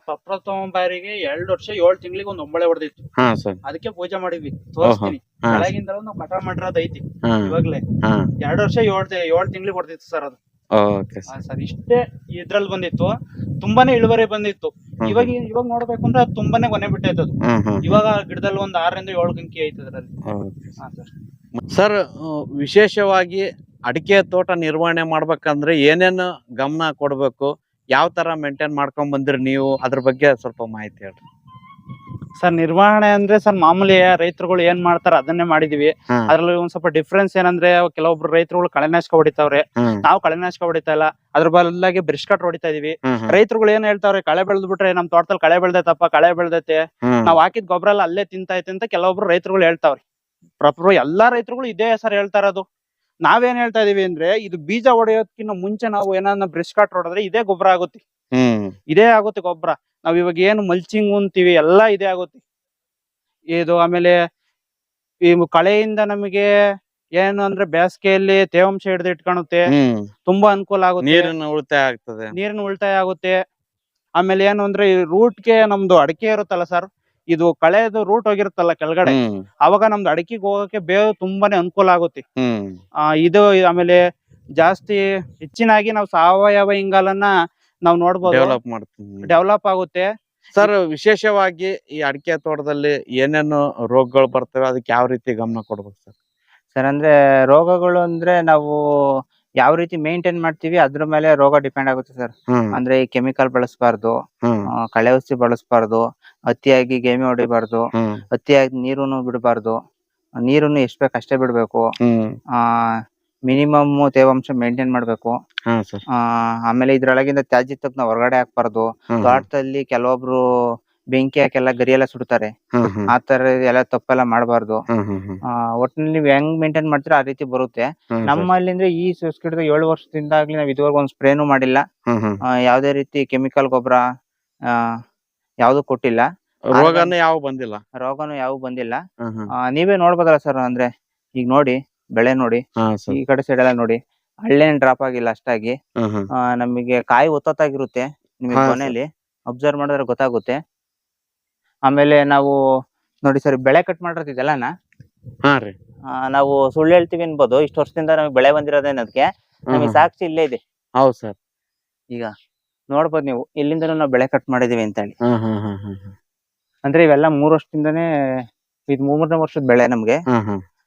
ಪ್ರಪ್ರಥಮ ಬಾರಿಗೆ ಎರಡ್ ವರ್ಷ ಏಳ್ ತಿಂಗಳಿಗೆ ಒಂದ್ ಒಂಬಳೆ ಹೊಡೆದಿತ್ತು. ಹಾ ಸರ್. ಅದಕ್ಕೆ ಪೂಜೆ ಮಾಡಿದ್ವಿ. ತೋರಿಸ್ತೀನಿ. ಕೆಳಗಿಂದ ನಾವು ಕಟ ಮಾಡಿರೋದ್ ಐತಿ ಇವಾಗ್ಲೇ. ಎರಡು ವರ್ಷ ಏಳ್ ಏಳ್ ತಿಂಗಳಿಗೆ ಹೊಡೆದಿತ್ತು ಸರ್ ಅದು. ಓಕೆ ಸರ್ ಇಷ್ಟೇ ಇದ್ರಲ್ಲಿ ಬಂದಿತ್ತು. ತುಂಬಾನೇ ಇಳುವರಿ ಬಂದಿತ್ತು. ಇವಾಗ ಇವಾಗ ನೋಡ್ಬೇಕು ಅಂದ್ರೆ ಅದು ತುಂಬಾನೇ ಕೊನೆ ಬಿಟ್ಟೈತೆ ಅದು. ಹ್ಮ್ ಹ್ಮ್ ಇವಾಗ ಗಿಡದಲ್ಲಿ ಒಂದ್ ಆರರಿಂದ ಏಳು ಗಂಕಿ ಐತೆ ಅದ್ರಲ್ಲಿ ಓಕೆ ಹಾ ಸರ್ ಸರ್ ವಿಶೇಷವಾಗಿ ಅಡಿಕೆ ತೋಟ ನಿರ್ವಹಣೆ ಮಾಡ್ಬೇಕಂದ್ರೆ ಏನೇನು ಗಮನ ಕೊಡ್ಬೇಕು? ಯಾವ ತರ ಮೇಂಟೈನ್ ಮಾಡ್ಕೊಂಡ್ ಬಂದಿರಿ ನೀವು? ಅದ್ರ ಬಗ್ಗೆ ಸ್ವಲ್ಪ ಮಾಹಿತಿ ಹೇಳ್ರಿ. ಸರ್ ನಿರ್ವಹಣೆ ಅಂದ್ರೆ ಸರ್ ಮಾಮೂಲಿ ರೈತರುಗಳು ಏನ್ ಮಾಡ್ತಾರ ಅದನ್ನೇ ಮಾಡಿದೀವಿ. ಅದ್ರಲ್ಲಿ ಒಂದ್ ಸ್ವಲ್ಪ ಡಿಫ್ರೆನ್ಸ್ ಏನಂದ್ರೆ ಕೆಲವೊಬ್ರು ರೈತರುಗಳು ಕಳೆನಾಶಕ ಹೊಡಿತಾವ್ರೆ. ನಾವು ಕಳೆನಾಶಕ ಹೊಡಿತಾ ಇಲ್ಲ. ಅದ್ರ ಬದಲಾಗಿ ಬ್ರಿಷ್ ಕಟ್ ಹೊಡಿತಾ ಇದೀವಿ. ರೈತರುಗಳು ಏನ್ ಹೇಳ್ತಾವ್ರೆ ಕಳೆ ಬೆಳೆದ್ ಬಿಟ್ರೆ ನಮ್ ತೋಟದಲ್ಲಿ ಕಳೆ ಬೆಳ್ದೈತಪ್ಪ ಕಳೆ ಬೆಳ್ದೈತೆ. ನಾವ್ ಹಾಕಿದ್ ಗೊಬ್ಬರ ಎಲ್ಲ ಅಲ್ಲೇ ತಿಂತೈತೆ ಅಂತ ಕೆಲವೊಬ್ರು ರೈತರುಗಳು ಹೇಳ್ತಾವ್ರಿ. ಪ್ರಪ್ರ ಎಲ್ಲಾ ರೈತರುಗಳು ಇದೇ ಸರ್ ಹೇಳ್ತಾ ಇರೋದು. ನಾವೇನ್ ಹೇಳ್ತಾ ಇದೀವಿ ಅಂದ್ರೆ ಇದು ಬೀಜ ಹೊಡೆಯೋದಕ್ಕಿಂತ ಮುಂಚೆ ನಾವು ಏನನ್ನ ಬ್ರಿಷ್ ಕಟ್ ಹೊಡೆದ್ರೆ ಇದೇ ಗೊಬ್ಬರ ಆಗುತ್ತೆ. ಇದೇ ಆಗುತ್ತೆ ಗೊಬ್ಬರ. ನಾವ್ ಇವಾಗ ಏನು ಮಲ್ಚಿಂಗ್ ಅಂತೀವಿ ಎಲ್ಲಾ ಇದೇ ಆಗುತ್ತೆ. ಇದು ಆಮೇಲೆ ಈ ಕಳೆಯಿಂದ ನಮಗೆ ಏನು ಅಂದ್ರೆ ಬೇಸಿಗೆಯಲ್ಲಿ ತೇವಾಂಶ ಹಿಡಿದು ಇಟ್ಕೊಳುತ್ತೆ ತುಂಬಾ ಅನುಕೂಲ ಆಗುತ್ತೆ. ನೀರಿನ ಉಳಿತಾಯ ಆಗ್ತದೆ. ನೀರಿನ ಉಳಿತಾಯ ಆಗುತ್ತೆ. ಆಮೇಲೆ ಏನು ಅಂದ್ರೆ ಈ ರೂಟ್ಗೆ ನಮ್ದು ಅಡಿಕೆ ಇರುತ್ತಲ್ಲ ಸರ್ ಇದು ಕಳೆದು ರೂಟ್ ಹೋಗಿರುತ್ತಲ್ಲ ಕೆಳಗಡೆ ಅವಾಗ ನಮ್ದು ಅಡಿಕೆಗೆ ಹೋಗಕ್ಕೆ ಬೇವು ತುಂಬಾನೇ ಅನುಕೂಲ ಆಗುತ್ತೆ. ಆ, ಇದು ಆಮೇಲೆ ಜಾಸ್ತಿ ಹೆಚ್ಚಿನಾಗಿ ನಾವು ಸಾವಯವ ಇಂಗಾಲನ್ನ ನಾವು ನೋಡ್ಬೋದು ಡೆವಲಪ್ ಮಾಡ್ತೀನಿ ಡೆವಲಪ್ ಆಗುತ್ತೆ. ಸರ್ ವಿಶೇಷವಾಗಿ ಈ ಅಡಿಕೆ ತೋಟದಲ್ಲಿ ಏನೇನು ರೋಗಗಳು ಬರ್ತವೆ ಅದಕ್ಕೆ ಯಾವ ರೀತಿ ಗಮನ ಕೊಡ್ಬೇಕು ಸರ್ ಸರ್ ಅಂದ್ರೆ ರೋಗಗಳು ಅಂದ್ರೆ ನಾವು ಯಾವ ರೀತಿ ಮೇಂಟೈನ್ ಮಾಡ್ತೀವಿ ಅದ್ರ ಮೇಲೆ ರೋಗ ಡಿಪೆಂಡ್ ಆಗುತ್ತೆ ಸರ್ ಅಂದ್ರೆ ಈ ಕೆಮಿಕಲ್ ಬಳಸಬಾರ್ದು ಕಳೆ ಔಷಧಿ ಬಳಸಬಾರ್ದು ಅತಿಯಾಗಿ ಗೇಮಿ ಹೊಡಿಬಾರ್ದು ಅತಿಯಾಗಿ ನೀರನ್ನು ಬಿಡಬಾರ್ದು ನೀರನ್ನು ಎಷ್ಟು ಬೇಕು ಅಷ್ಟೇ ಬಿಡ್ಬೇಕು. ಆ ಮಿನಿಮಮ್ ತೇವಾಂಶ ಮೇಂಟೈನ್ ಮಾಡ್ಬೇಕು. ಹಾ ಸರ್ ಆಮೇಲೆ ಇದ್ರೊಳಗಿಂದ ತ್ಯಾಜ್ಯ ತಕ್ಕ ನಾವು ಹೊರಗಡೆ ಹಾಕ್ಬಾರ್ದು. ತೋಟದಲ್ಲಿ ಕೆಲವೊಬ್ರು ಬೆಂಕಿ ಹಾಕೆಲ್ಲ ಗರಿ ಎಲ್ಲ ಸುಡ್ತಾರೆ ಆ ತರ ಎಲ್ಲ ತಪ್ಪೆಲ್ಲ ಮಾಡಬಾರ್ದು. ಆ ಒಟ್ಟಿನಲ್ಲಿ ನೀವು ಹೆಂಗ್ ಮೇಂಟೈನ್ ಮಾಡ್ತೀರಾ ಆ ರೀತಿ ಬರುತ್ತೆ. ಸರ್. ನಮ್ಮಲ್ಲಿ ಅಂದ್ರೆ ಈ ಗಿಡದ ಏಳು ವರ್ಷದಿಂದಾಗ್ಲಿ ನಾವ್ ಇದುವರೆಗೂ ಒಂದ್ ಸ್ಪ್ರೇನು ಮಾಡಿಲ್ಲ. ಆ, ಯಾವ್ದೇ ರೀತಿ ಕೆಮಿಕಲ್ ಗೊಬ್ಬರ ಯಾವ್ದು ಕೊಟ್ಟಿಲ್ಲ. ರೋಗನೇ ಯಾವ ಬಂದಿಲ್ಲ. ರೋಗನು ಯಾವ ಬಂದಿಲ್ಲ. ಆ, ನೀವೇ ನೋಡ್ಬೋದಲ್ಲ ಸರ್ ಅಂದ್ರೆ ಈಗ ನೋಡಿ. ಬೆಳೆ ನೋಡಿ ಹಾ ಸರ್. ಈ ಕಡೆ ಸೈಡ್ ಎಲ್ಲ ನೋಡಿ. ಹಳ್ಳೇನ್ ಡ್ರಾಪ್ ಆಗಿಲ್ಲ ಅಷ್ಟಾಗಿ. ಆ, ನಮಗೆ ಕಾಯಿ ಒತ್ತೊತ್ತಾಗಿರುತ್ತೆ ನಿಮಗೆ ಹಾ. ಕೊನೆಯಲ್ಲಿ ಅಬ್ಸರ್ವ್ ಮಾಡಿದ್ರೆ ಗೊತ್ತಾಗುತ್ತೆ. ಆಮೇಲೆ ನಾವು ನೋಡಿ ಸರ್ ಬೆಳೆ ಕಟ್ ಮಾಡಿರ್ತಿದ್ದಲ್ಲ ಹಾ ರೀ. ನಾವು ಸುಳ್ಳು ಹೇಳ್ತೀವಿ ಅನ್ಬೋದು. ಇಷ್ಟು ವರ್ಷದಿಂದ ನಮಗೆ ಬೆಳೆ ಬಂದಿರೋದೇ ಅನ್ನೋದಕ್ಕೆ ನಮಗೆ ಸಾಕ್ಷಿ ಇಲ್ಲೇ ಇದೆ. ಹೌದ್ ಸರ್. ಈಗ ನೋಡ್ಬೋದು ನೀವು ಇಲ್ಲಿಂದನೂ ನಾವು ಬೆಳೆ ಕಟ್ ಮಾಡಿದೀವಿ ಅಂತ ಹೇಳಿ ಅಂದ್ರೆ ಇವೆಲ್ಲ ಮೂರ್ ವರ್ಷದಿಂದಾನೇ ಇದು ಮೂರನೇ ವರ್ಷದ ಬೆಳೆ ನಮ್ಗೆ.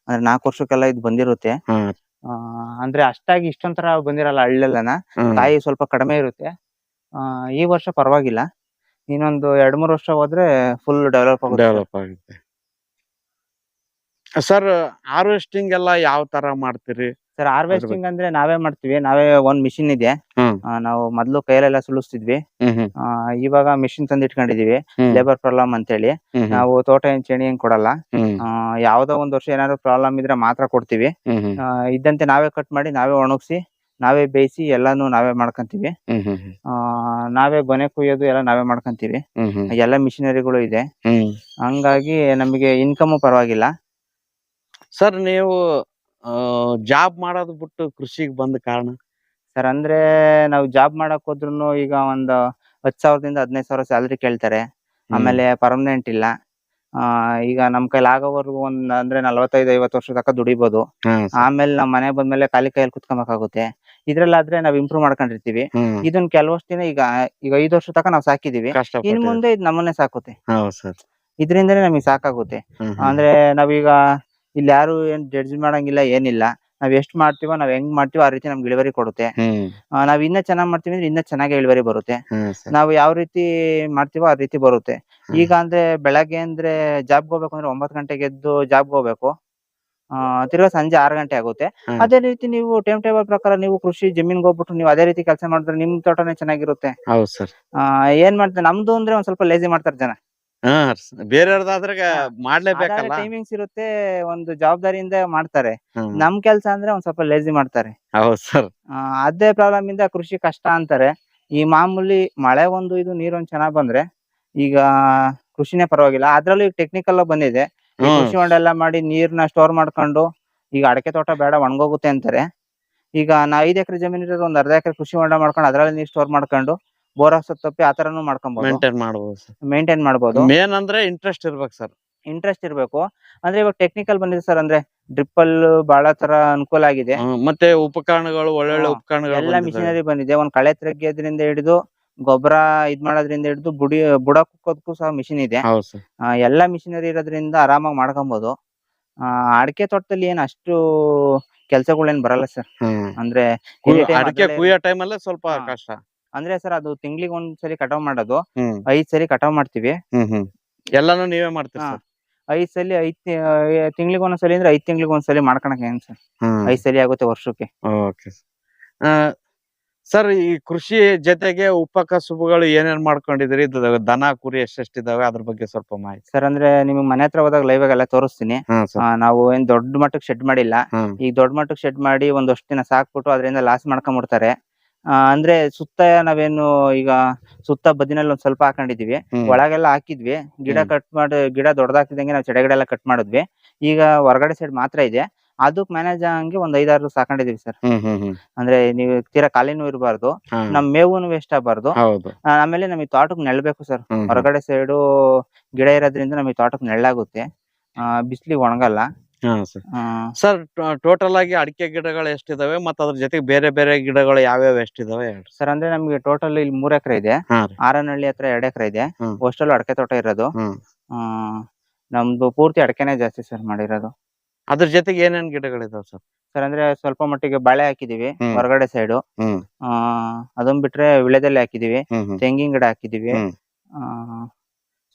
ಅಂದ್ರೆ ನಾಲ್ಕು ವರ್ಷಕ್ಕೆಲ್ಲ ಇದು ಬಂದಿರುತ್ತೆ. ಹ್ಮ್ ಆ, ಅಂದ್ರೆ ಅಷ್ಟಾಗಿ ಇಷ್ಟೊಂಥರ ಬಂದಿರಲ್ಲ ಹಳ್ಳಿಲ್ಲನ ತಾಯಿ ಕಾಯಿ ಸ್ವಲ್ಪ ಕಡಿಮೆ ಇರುತ್ತೆ. ಆ, ಈ ವರ್ಷ ಪರವಾಗಿಲ್ಲ. ಇನ್ನೊಂದು ಎರಡ್ ಮೂರ್ ವರ್ಷ ಹೋದ್ರೆ ಫುಲ್ ಡೆವಲಪ್ ಆಗುತ್ತೆ. ಡೆವಲಪ್ ಆಗುತ್ತೆ. ಸರ್ ಹಾರ್ವೆಸ್ಟಿಂಗ್ ಎಲ್ಲ ಯಾವ ತರ ಮಾಡ್ತೀರಿ? ಸರ್ ಹಾರ್ವೆಸ್ಟಿಂಗ್ ಅಂದ್ರೆ ನಾವೇ ಮಾಡ್ತೀವಿ. ನಾವೇ ಒಂದ್ ಮಿಷಿನ್ ಇದೆ. ಹ್ಮ್. ಆ, ನಾವು ಮೊದ್ಲು ಕೈಯಲ್ಲೆಲ್ಲ ಹ್ಮ್ ಹ್ಮ್. ಆ, ಇವಾಗ ಮಿಷಿನ್ ತಂದು ಇಟ್ಕೊಂಡಿದೀವಿ ಹ್ಮ್. ಲೇಬರ್ ಪ್ರಾಬ್ಲಮ್ ಹ್ಮ್ ಹ್ಮ್. ನಾವು ತೋಟ ಏನ್ ಚೇಣಿ ಏನ್ ಕೊಡಲ್ಲ. ಹ್ಮ್. ಆ, ಯಾವ್ದೋ ಒಂದ್ ವರ್ಷ ಏನಾದ್ರು ಪ್ರಾಬ್ಲಮ್ ಇದ್ರೆ ಮಾತ್ರ ಕೊಡ್ತೀವಿ. ಹ್ಮ್ ಹ್ಮ್. ಆ, ಇದ್ದಂತೆ ನಾವೇ ಕಟ್ ಮಾಡಿ ನಾವೇ ಒಣಗಿಸಿ ನಾವೇ ಬೇಯಿಸಿ ಎಲ್ಲಾನು ನಾವೇ ಮಾಡ್ಕೊಂತೀವಿ. ಹ್ಮ್ ಹ್ಮ್ ಹ್ಮ್. ಆ, ನಾವೇ ಗೊನೆ ಕುಯ್ಯೋದು ಎಲ್ಲ ನಾವೇ ಮಾಡ್ಕೊಂತೀವಿ. ಹ್ಮ್ ಹ್ಮ್. ಎಲ್ಲ ಮಿಷಿನರಿಗಳು ಇದೆ. ಹ್ಮ್. ಹಂಗಾಗಿ ನಮಗೆ ಇನ್ಕಮ್ ಪರವಾಗಿಲ್ಲ. ಸರ್ ನೀವು ಜಾಬ್ ಮಾಡೋದು ಬಿಟ್ಟು ಕೃಷಿಗೆ ಬಂದ ಕಾರಣ? ಸರ್ ಅಂದ್ರೆ ನಾವು ಜಾಬ್ ಮಾಡಕ್ ಹೋದ್ರು ಈಗ ಒಂದು ಹತ್ ಸಾವಿರದಿಂದ ಹದಿನೈದು ಸಾವಿರ ಸ್ಯಾಲ್ರಿ ಕೇಳ್ತಾರೆ. ಆಮೇಲೆ ಪರ್ಮನೆಂಟ್ ಇಲ್ಲ. ಆ, ಈಗ ನಮ್ ಕೈಲಿ ಆಗೋವರೆಗೂ ಒಂದ್ ಅಂದ್ರೆ ನಲವತ್ತೈದು ಐವತ್ತು ವರ್ಷ ತನಕ ದುಡಿಬೋದು. ಆಮೇಲೆ ನಮ್ ಮನೆ ಬಂದ್ಮೇಲೆ ಖಾಲಿ ಕೈಯಲ್ಲಿ ಕುತ್ಕೊಬೇಕಾಗುತ್ತೆ. ಇದ್ರಲ್ಲಾದ್ರೆ ನಾವ್ ಇಂಪ್ರೂವ್ ಮಾಡ್ಕೊಂಡಿರ್ತೀವಿ. ಇದನ್ ಕೆಲವಷ್ಟು ದಿನ ಈಗ ಈಗ ಐದು ವರ್ಷ ತನಕ ನಾವ್ ಸಾಕಿದೀವಿ. ಇನ್ ಮುಂದೆ ಇದ್ ನಮ್ಮನ್ನೇ ಸಾಕುತ್ತೆ. ಹೌದು ಸರ್. ಇದರಿಂದನೇ ನಮಗೆ ಸಾಕಾಗುತ್ತೆ. ಅಂದ್ರೆ ನಾವೀಗ ಇಲ್ಲಿ ಯಾರು ಏನ್ ಜಡ್ಜ್ ಮಾಡಂಗಿಲ್ಲ ಏನಿಲ್ಲ. ನಾವ್ ಎಷ್ಟ್ ಮಾಡ್ತೀವೋ ನಾವ್ ಹೆಂಗ್ ಮಾಡ್ತೀವೋ ಆ ರೀತಿ ನಮ್ಗೆ ಇಳುವರಿ ಕೊಡುತ್ತೆ. ಹ್ಮ್. ಆ, ನಾವ್ ಇನ್ನ ಚೆನ್ನಾಗ್ ಮಾಡ್ತೀವಿ ಅಂದ್ರೆ ಇನ್ನ ಚೆನ್ನಾಗಿ ಇಳುವರಿ ಬರುತ್ತೆ. ಹ್ಮ್ ಸರ್. ನಾವು ಯಾವ ರೀತಿ ಮಾಡ್ತೀವೋ ಆ ರೀತಿ ಬರುತ್ತೆ. ಈಗ ಅಂದ್ರೆ ಬೆಳಗ್ಗೆ ಅಂದ್ರೆ ಜಾಬ್ಗೆ ಹೋಗ್ಬೇಕು ಅಂದ್ರೆ ಒಂಬತ್ ಗಂಟೆಗೆ ಎದ್ದು ಜಾಬ್ಗೆ ಹೋಗ್ಬೇಕು. ಆ ತಿರ್ಗಾ ಸಂಜೆ ಆರು ಗಂಟೆ ಆಗುತ್ತೆ. ಹ್ಮ್. ಅದೇ ರೀತಿ ನೀವು ಟೈಮ್ ಟೇಬಲ್ ಪ್ರಕಾರ ನೀವು ಕೃಷಿ ಜಮೀನ್ಗೆ ಹೋಗ್ಬಿಟ್ಟು ನೀವು ಅದೇ ರೀತಿ ಕೆಲಸ ಮಾಡಿದ್ರೆ ನಿಮ್ ತೋಟನೇ ಚೆನ್ನಾಗಿರುತ್ತೆ. ಹೌದು ಸರ್. ಆ ಏನ್ ಮಾಡ್ತಾರೆ ನಮ್ದು ಅಂದ್ರೆ ಒಂದ್ ಸ್ವಲ್ಪ ಲೇಜಿ ಮಾಡ್ತಾರೆ ಜನ. ಹಾ ಬೇರೆಯವ್ರದಾದ್ರೆ ಮಾಡ್ಲೇಬೇಕಲ್ಲ. ಟೈಮಿಂಗ್ಸ್ ಇರುತ್ತೆ ಒಂದು ಜವಾಬ್ದಾರಿಯಿಂದ ಮಾಡ್ತಾರೆ. ಹ್ಮ್. ನಮ್ ಕೆಲ್ಸ ಅಂದ್ರೆ ಒಂದ್ ಸ್ವಲ್ಪ ಲೇಜಿ ಮಾಡ್ತಾರೆ. ಹೌದು ಸರ್ ಆ, ಅದೇ ಪ್ರಾಬ್ಲಮ್ ಇಂದ ಕೃಷಿ ಕಷ್ಟ ಅಂತಾರೆ. ಈ ಮಾಮೂಲಿ ಮಳೆ ಒಂದು ಇದು ನೀರೊಂದ್ ಚೆನ್ನಾಗ್ ಬಂದ್ರೆ ಈಗ ಕೃಷಿನೇ ಪರವಾಗಿಲ್ಲ. ಅದ್ರಲ್ಲೂ ಈಗ ಟೆಕ್ನಿಕಲ್ ಬಂದಿದೆ. ಈ ಹ್ಮ್. ಕೃಷಿ ಹೊಂಡ ಎಲ್ಲ ಮಾಡಿ ನೀರ್ನ ಸ್ಟೋರ್ ಮಾಡ್ಕೊಂಡು ಈಗ ಅಡಕೆ ತೋಟ ಬೇಡ ಒಣಗೋಗುತ್ತೆ ಅಂತಾರೆ. ಈಗ ನಾ ಐದ್ ಎಕರೆ ಜಮೀನ್ ಇರೋದು ಒಂದ್ ಅರ್ಧ ಎಕರೆ ಕೃಷಿ ಹೊಂಡ ಮಾಡ್ಕೊಂಡು ಅದ್ರಲ್ಲಿ ನೀರ್ ಸ್ಟೋರ್ ಮಾಡ್ಕೊಂಡು ಬೋರ್ ಹಾಕ್ಸೋದ್ ತಪ್ಪಿ ಆ ತರನು ಮಾಡ್ಕೊಬಹುದು ಮೇಂಟೈನ್ ಮಾಡಬಹುದು ಸರ್. ಮೇಂಟೈನ್ ಮಾಡ್ಬೋದು. ಮೇನ್ ಅಂದ್ರೆ ಇಂಟ್ರೆಸ್ಟ್ ಇರ್ಬೇಕು ಸರ್. ಇಂಟ್ರೆಸ್ಟ್ ಇರ್ಬೇಕು. ಅಂದ್ರೆ ಇವಾಗ ಟೆಕ್ನಿಕಲ್ ಬಂದಿದೆ ಸರ್ ಅಂದ್ರೆ ಡ್ರಿಪ್ಪಲ್ ಬಹಳ ತರ ಅನುಕೂಲ ಆಗಿದೆ. ಮತ್ತೆ ಉಪಕರಣಗಳು ಒಳ್ಳೊಳ್ಳೆ ಹಾ, ಉಪಕರಣಗಳು ಎಲ್ಲ. ಮಿಷಿನರಿ ಬಂದಿದೆ. ಒಂದ್ ಕಳೆ ತೆಗಿಯೋದ್ರಿಂದ ಹಿಡಿದು ಗೊಬ್ಬರ ಇದ್ ಮಾಡೋದ್ರಿಂದ ಹಿಡಿದು ಬುಡಿ ಬುಡ ಕುಕ್ಕೋದಕ್ಕೂ ಸಹ ಮಿಷಿನ್ ಇದೆ. ಹೌದು ಸರ್. ಆ, ಎಲ್ಲಾ ಮಿಷಿನರಿ ಇರೋದ್ರಿಂದ ಆರಾಮಾಗಿ ಮಾಡ್ಕೊಬಹುದು ಆ ಅಡಿಕೆ ತೋಟದಲ್ಲಿ ಏನ್ ಅಷ್ಟು ಕೆಲ್ಸಗಳೇನ್ ಬರಲ್ಲ ಸರ್. ಹ್ಮ್. ಅಂದ್ರೆ ಅಡಿಕೆ ಕುಯ್ಯೋ ಟೈಮಲ್ಲೇ ಸ್ವಲ್ಪ ಹಾ. ಕಷ್ಟ. ಅಂದ್ರೆ ಸರ್ ಅದು ತಿಂಗ್ಳಿಗೆ ಒಂದ್ಸರಿ ಕಟಾವ್ ಮಾಡೋದು. ಹ್ಮ್. ಐದ್ ಸರಿ ಕಟಾವ್ ಮಾಡ್ತೀವಿ. ಹ್ಮ್ ಹ್ಮ್. ಎಲ್ಲಾನು ನೀವೇ ಮಾಡ್ತೀರಾ ಹಾ. ಐದ್ ಸಲಿ ಐದ್ ತಿಂಗ್ಳಿಗೆ ಒಂದ್ಸಲಿ ಅಂದ್ರೆ ಐದ್ ತಿಂಗ್ಳಿಗೆ ಒಂದ್ಸಲಿ ಮಾಡ್ಕೊಳಕ್ ಏನ್ ಸರ್? ಹ್ಮ್. ಐದ್ ಸಲಿ ಆಗುತ್ತೆ ವರ್ಷಕ್ಕೆ. Okay sir. ಈ ಕೃಷಿ ಜೊತೆಗೆ ಉಪಕಸುಬುಗಳು ಏನೇನ್ ಮಾಡ್ಕೊಂಡಿದ್ರಿ ಇದು ದನ ಕುರಿ ಎಷ್ಟೆಷ್ಟಿದಾವೆ? ಅದ್ರ ಬಗ್ಗೆ ಸ್ವಲ್ಪ ಮಾಹಿತಿ. ಸರ್ ಅಂದ್ರೆ ನಿಮ್ಗೆ ಮನೆ ಹತ್ರ ಹೋದಾಗ ಲೈವ್ ಎಲ್ಲ ತೋರಿಸ್ತೀನಿ. ಹಾ ಆ, ಸರ್ ನಾವು ಏನ್ ದೊಡ್ಡ ಮಟ್ಟಕ್ಕೆ ಶೆಡ್ ಮಾಡಿಲ್ಲ. ಹ್ಮ್. ಈಗ ದೊಡ್ಡ ಮಟ್ಟಕ್ಕೆ ಶೆಡ್ ಮಾಡಿ ಒಂದಷ್ಟು ದಿನ ಸಾಕ್ಬಿಟ್ಟು ಅದರಿಂದ ಲಾಸ್ ಮಾಡ್ಕೊಂಡ್ಬಿಡ್ತಾರೆ ಅಂದ್ರೆ ಸುತ್ತ ನಾವೇನು ಈಗ ಸುತ್ತ ಬದಿನಲ್ಲಿ ಒಂದ್ ಸ್ವಲ್ಪ ಹಾಕೊಂಡಿದೀವಿ. ಒಳಗೆಲ್ಲ ಹಾಕಿದ್ವಿ. ಗಿಡ ಕಟ್ ಮಾಡಿ ಗಿಡ ದೊಡ್ಡದಾಗ್ತಿದಂಗೆ ನಾವು ಚಡಗಡೆ ಗಿಡ ಎಲ್ಲ ಕಟ್ ಮಾಡಿದ್ವಿ. ಈಗ ಹೊರಗಡೆ ಸೈಡ್ ಮಾತ್ರ ಇದೆ. ಅದಕ್ ಮ್ಯಾನೇಜ್ ಆಗಂಗೆ ಒಂದ್ ಐದಾರು ಸಾಕೊಂಡಿದೀವಿ ಸರ್ ಅಂದ್ರೆ ನೀವು ತೀರಾ ಖಾಲಿನೂ ಇರಬಾರ್ದು. ನಮ್ ಮೇವುನು ವೇಸ್ಟ್ ಆಗ್ಬಾರ್ದು. ಆಮೇಲೆ ನಮಗೆ ತೋಟಕ್ ನೆಳ್ಬೇಕು ಸರ್. ಹೊರಗಡೆ ಸೈಡು ಗಿಡ ಇರೋದ್ರಿಂದ ನಮಗೆ ತೋಟಕ್ ನೆಳ್ಳಾಗುತ್ತೆ ಬಿಸಿಲಿಗೆ ಒಣಗಲ್ಲ. ಹಾ ಸರ್. ಸರ್ ಟೋಟಲ್ ಆಗಿ ಅಡಿಕೆ ಗಿಡಗಳು ಎಷ್ಟಿದಾವೆ ಮತ್ತೆ ಅದ್ರ ಜೊತೆಗೆ ಬೇರೆ ಬೇರೆ ಗಿಡಗಳು ಯಾವ್ಯಾವ ಎಷ್ಟಿದಾವೆ ಹೇಳ್ರಿ? ಸರ್ ಅಂದ್ರೆ ನಮ್ಗೆ ಟೋಟಲ್ ಇಲ್ಲಿ ಮೂರ್ ಎಕರೆ ಇದೆ. ಹಾ ರೀ. ಆರನಹಳ್ಳಿ ಹತ್ರ ಎರಡ್ ಎಕರೆ ಇದೆ. ಹ್ಮ್. ಅಷ್ಟಲ್ಲೂ ಅಡಕೆ ತೋಟ ಇರೋದು. ಹ್ಮ್ ಆ, ನಮ್ದು ಪೂರ್ತಿ ಅಡಕೆನೆ ಜಾಸ್ತಿ ಸರ್ ಮಾಡಿರೋದು. ಅದ್ರ ಜೊತೆಗೆ ಏನೇನ್ ಗಿಡಗಳಿದಾವೆ ಸರ್? ಸರ್ ಅಂದ್ರೆ ಸ್ವಲ್ಪ ಮಟ್ಟಿಗೆ ಬಾಳೆ ಹಾಕಿದೀವಿ ಹ್ಮ್. ಹೊರಗಡೆ ಸೈಡು ಹ್ಮ್. ಅದನ್ ಬಿಟ್ರೆ ವಿಳೆದಲ್ಲಿ ಹಾಕಿದೀವಿ ಹ್ಮ್ ಹ್ಮ್. ತೆಂಗಿನ ಗಿಡ ಹಾಕಿದೀವಿ. ಹ್ಮ್. ಆ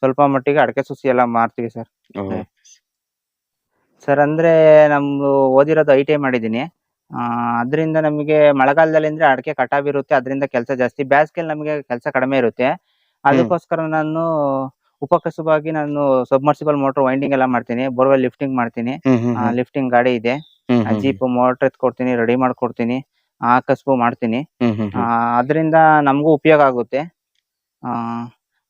ಸ್ವಲ್ಪ ಮಟ್ಟಿಗೆ ಅಡಕೆ ಸುಸಿ ಎಲ್ಲ ಮಾರ್ತೀವಿ ಸರ್. ಓ, ಸರ್ ಅಂದ್ರೆ ನಮ್ದು ಓದಿರೋದು ಐ ಟಿ ಐ ಮಾಡಿದ್ದೀನಿ. ಆ ಅದರಿಂದ ನಮಗೆ ಮಳೆಗಾಲದಲ್ಲಿ ಅಂದ್ರೆ ಅಡಿಕೆ ಕಟಾವ್ ಇರುತ್ತೆ ಅದರಿಂದ ಕೆಲಸ ಜಾಸ್ತಿ. ಬೇಸಿಗೆಯಲ್ಲಿ ನಮಗೆ ಕೆಲಸ ಕಡಿಮೆ ಇರುತ್ತೆ. ಅದಕ್ಕೋಸ್ಕರ ನಾನು ಉಪಕಸುಬಾಗಿ ನಾನು ಸಬ್ಮರ್ಸಿಬಲ್ ಮೋಟರ್ ವೈಂಡಿಂಗ್ ಎಲ್ಲ ಮಾಡ್ತೀನಿ. ಬೋರ್ವೆಲ್ ಲಿಫ್ಟಿಂಗ್ ಮಾಡ್ತೀನಿ. ಲಿಫ್ಟಿಂಗ್ ಗಾಡಿ ಇದೆ. ಜೀಪ್ ಮೋಟರ್ ಎತ್ಕೊಡ್ತೀನಿ ರೆಡಿ ಮಾಡ್ಕೊಡ್ತೀನಿ ಆ ಕಸುಬು ಮಾಡ್ತೀನಿ. ಅದರಿಂದ ನಮಗೂ ಉಪಯೋಗ ಆಗುತ್ತೆ. ಆ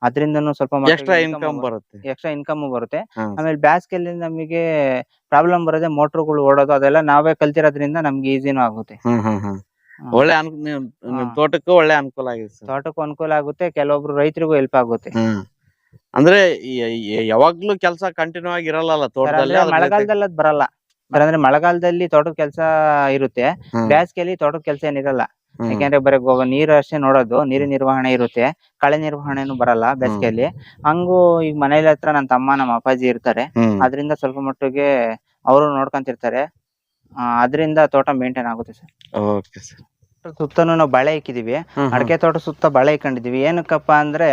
ಅದರಿಂದನೂ ಸ್ವಲ್ಪ ಎಕ್ಸ್ಟ್ರಾ ಇನ್ಕಮ್ ಬರುತ್ತೆ. ಎಕ್ಸ್ಟ್ರಾ ಇನ್ಕಮ್ ಬರುತ್ತೆ. ಆಮೇಲೆ ಬ್ಯಾಸ್ಕೆಲ್ಲಿ ನಮಗೆ ಪ್ರಾಬ್ಲಮ್ ಬರೋದೇ ಗಳು ಓಡೋದು ಅದೆಲ್ಲ ನಾವೇ ಕಲ್ತಿರೋದ್ರಿಂದ ನಮ್ಗೆ ಈಸಿನೂ ಆಗುತ್ತೆ. ಒಳ್ಳೆ. ತೋಟಕ್ಕೂ ಒಳ್ಳೆ ಅನುಕೂಲ ಆಗಿದೆ ತೋಟಕ್ಕೂ ಅನುಕೂಲ ಆಗುತ್ತೆ ಕೆಲವೊಬ್ರು ರೈತರಿಗೂ ಹೆಲ್ಪ್ ಆಗುತ್ತೆ. ಅಂದ್ರೆ ಯಾವಾಗ್ಲೂ ಕೆಲಸ ಕಂಟಿನ್ಯೂ ಆಗಿ ಇರಲ್ಲ ತೋಟದಲ್ಲಿ ಮಳೆಗಾಲದಲ್ಲಿ ಅದ್ ಬರಲ್ಲ. ಅಂದ್ರೆ ಮಳೆಗಾಲದಲ್ಲಿ ತೋಟದ ಕೆಲಸ ಇರುತ್ತೆ. ಬೇಸಿಗೆಯಲ್ಲಿ ತೋಟದ ಕೆಲಸ ಏನಿರಲ್ಲ. ಯಾಕೆಂದ್ರೆ ಬರೀ ಗೋ- ನೀರು ಅಷ್ಟೇ ನೋಡೋದು ನೀರಿನ ನಿರ್ವಹಣೆ ಇರುತ್ತೆ ಕಳೆ ನಿರ್ವಹಣೆನು ಬರಲ್ಲ ಬೇಸಿಗೆಯಲ್ಲಿ. ಹಂಗೂ ಈಗ ಮನೇಲಿ ಹತ್ರ ನನ್ನ ತಮ್ಮ ನಮ್ಮ ಅಪ್ಪಾಜಿ ಇರ್ತಾರೆ. ಹ್ಮ್. ಅದರಿಂದ ಸ್ವಲ್ಪ ಮಟ್ಟಿಗೆ ಅವರು ನೋಡ್ಕೊಂತಿರ್ತಾರೆ. ಅದರಿಂದ ತೋಟ ಮೇಂಟೈನ್ ಆಗುತ್ತೆ ಸರ್. Okay sir. ಸುತ್ತನೂ ನಾವು ಬಳೆ ಇಕ್ಕಿದೀವಿ. ಅಡಕೆ ತೋಟ ಸುತ್ತ ಬಳೆ ಇಕ್ಕೊಂಡಿದೀವಿ. ಏನಕ್ಕಪ್ಪ ಅಂದ್ರೆ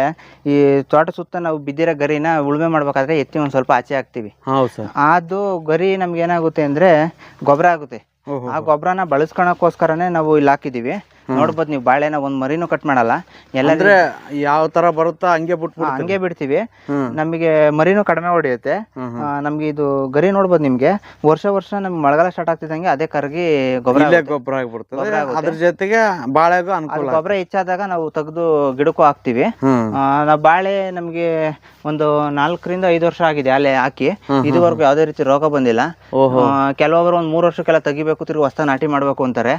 ಈ ತೋಟ ಸುತ್ತ ನಾವು ಬಿದ್ದಿರೋ ಗರಿನ ಉಳುಮೆ ಮಾಡ್ಬೇಕಾದ್ರೆ ಎತ್ತಿ ಒಂದ್ ಸ್ವಲ್ಪ ಆಚೆ ಹಾಕ್ತಿವಿ. ಹೌದು ಸರ್. ಅದು ಗರಿ ನಮ್ಗೆ ಏನಾಗುತ್ತೆ ಅಂದ್ರೆ ಗೊಬ್ಬರ ಆಗುತ್ತೆ. ಆ ಗೊಬ್ಬರನ ಬಳಸ್ಕೊಳಕ್ಕೋಸ್ಕರನೇ ನಾವು ಇಲ್ಲಿ ಹಾಕಿದೀವಿ. ನೋಡ್ಬೋದು ನೀವು ಬಾಳೆನ ಒಂದ್ ಮರಿನು ಕಟ್ ಮಾಡಲ್ಲ. ಎಲ್ಲ ಅಂದ್ರೆ ಯಾವ ತರ ಬರುತ್ತಾ ಹಂಗೆ ಬಿಟ್ಟು ಹಂಗೆ ಬಿಡ್ತೀವಿ. ನಮಗೆ ಮರಿನೂ ಕಡಿಮೆ ಹೊಡೆಯುತ್ತೆ. ನಮ್ಗೆ ಇದು ಗರಿ ನೋಡ್ಬೋದು ನಿಮ್ಗೆ. ವರ್ಷ ವರ್ಷ ನಮ್ಗೆ ಮಳೆಗಾಲ ಸ್ಟಾರ್ಟ್ ಆಗ್ತಿದ್ದಂಗೆ ಅದೇ ಕರಗಿ ಗೊಬ್ಬರ ಗೊಬ್ಬರ ಆಗ್ಬಿಡ್ತದೆ. ಅದ್ರ ಜೊತೆಗೆ ಬಾಳೆಗೂ ಅನುಕೂಲ ಗೊಬ್ಬರ ಹೆಚ್ಚಾದಾಗ ನಾವು ತೆಗೆದು ಗಿಡಕ್ಕೂ ಹಾಕ್ತಿವಿ. ನಾವು ಬಾಳೆ ನಮಗೆ ಒಂದು ನಾಲ್ಕರಿಂದ ಐದು ವರ್ಷ ಆಗಿದೆ ಅಲ್ಲೇ ಹಾಕಿ. ಇದುವರೆಗೂ ಯಾವುದೇ ರೀತಿ ರೋಗ ಬಂದಿಲ್ಲ. ಕೆಲವೊಬ್ಬರು ಒಂದ್ ಮೂರ್ ವರ್ಷಕ್ಕೆಲ್ಲ ತೆಗಿಬೇಕು ತಿರ್ಗಿ ಹೊಸ ನಾಟಿ ಮಾಡ್ಬೇಕು ಅಂತಾರೆ.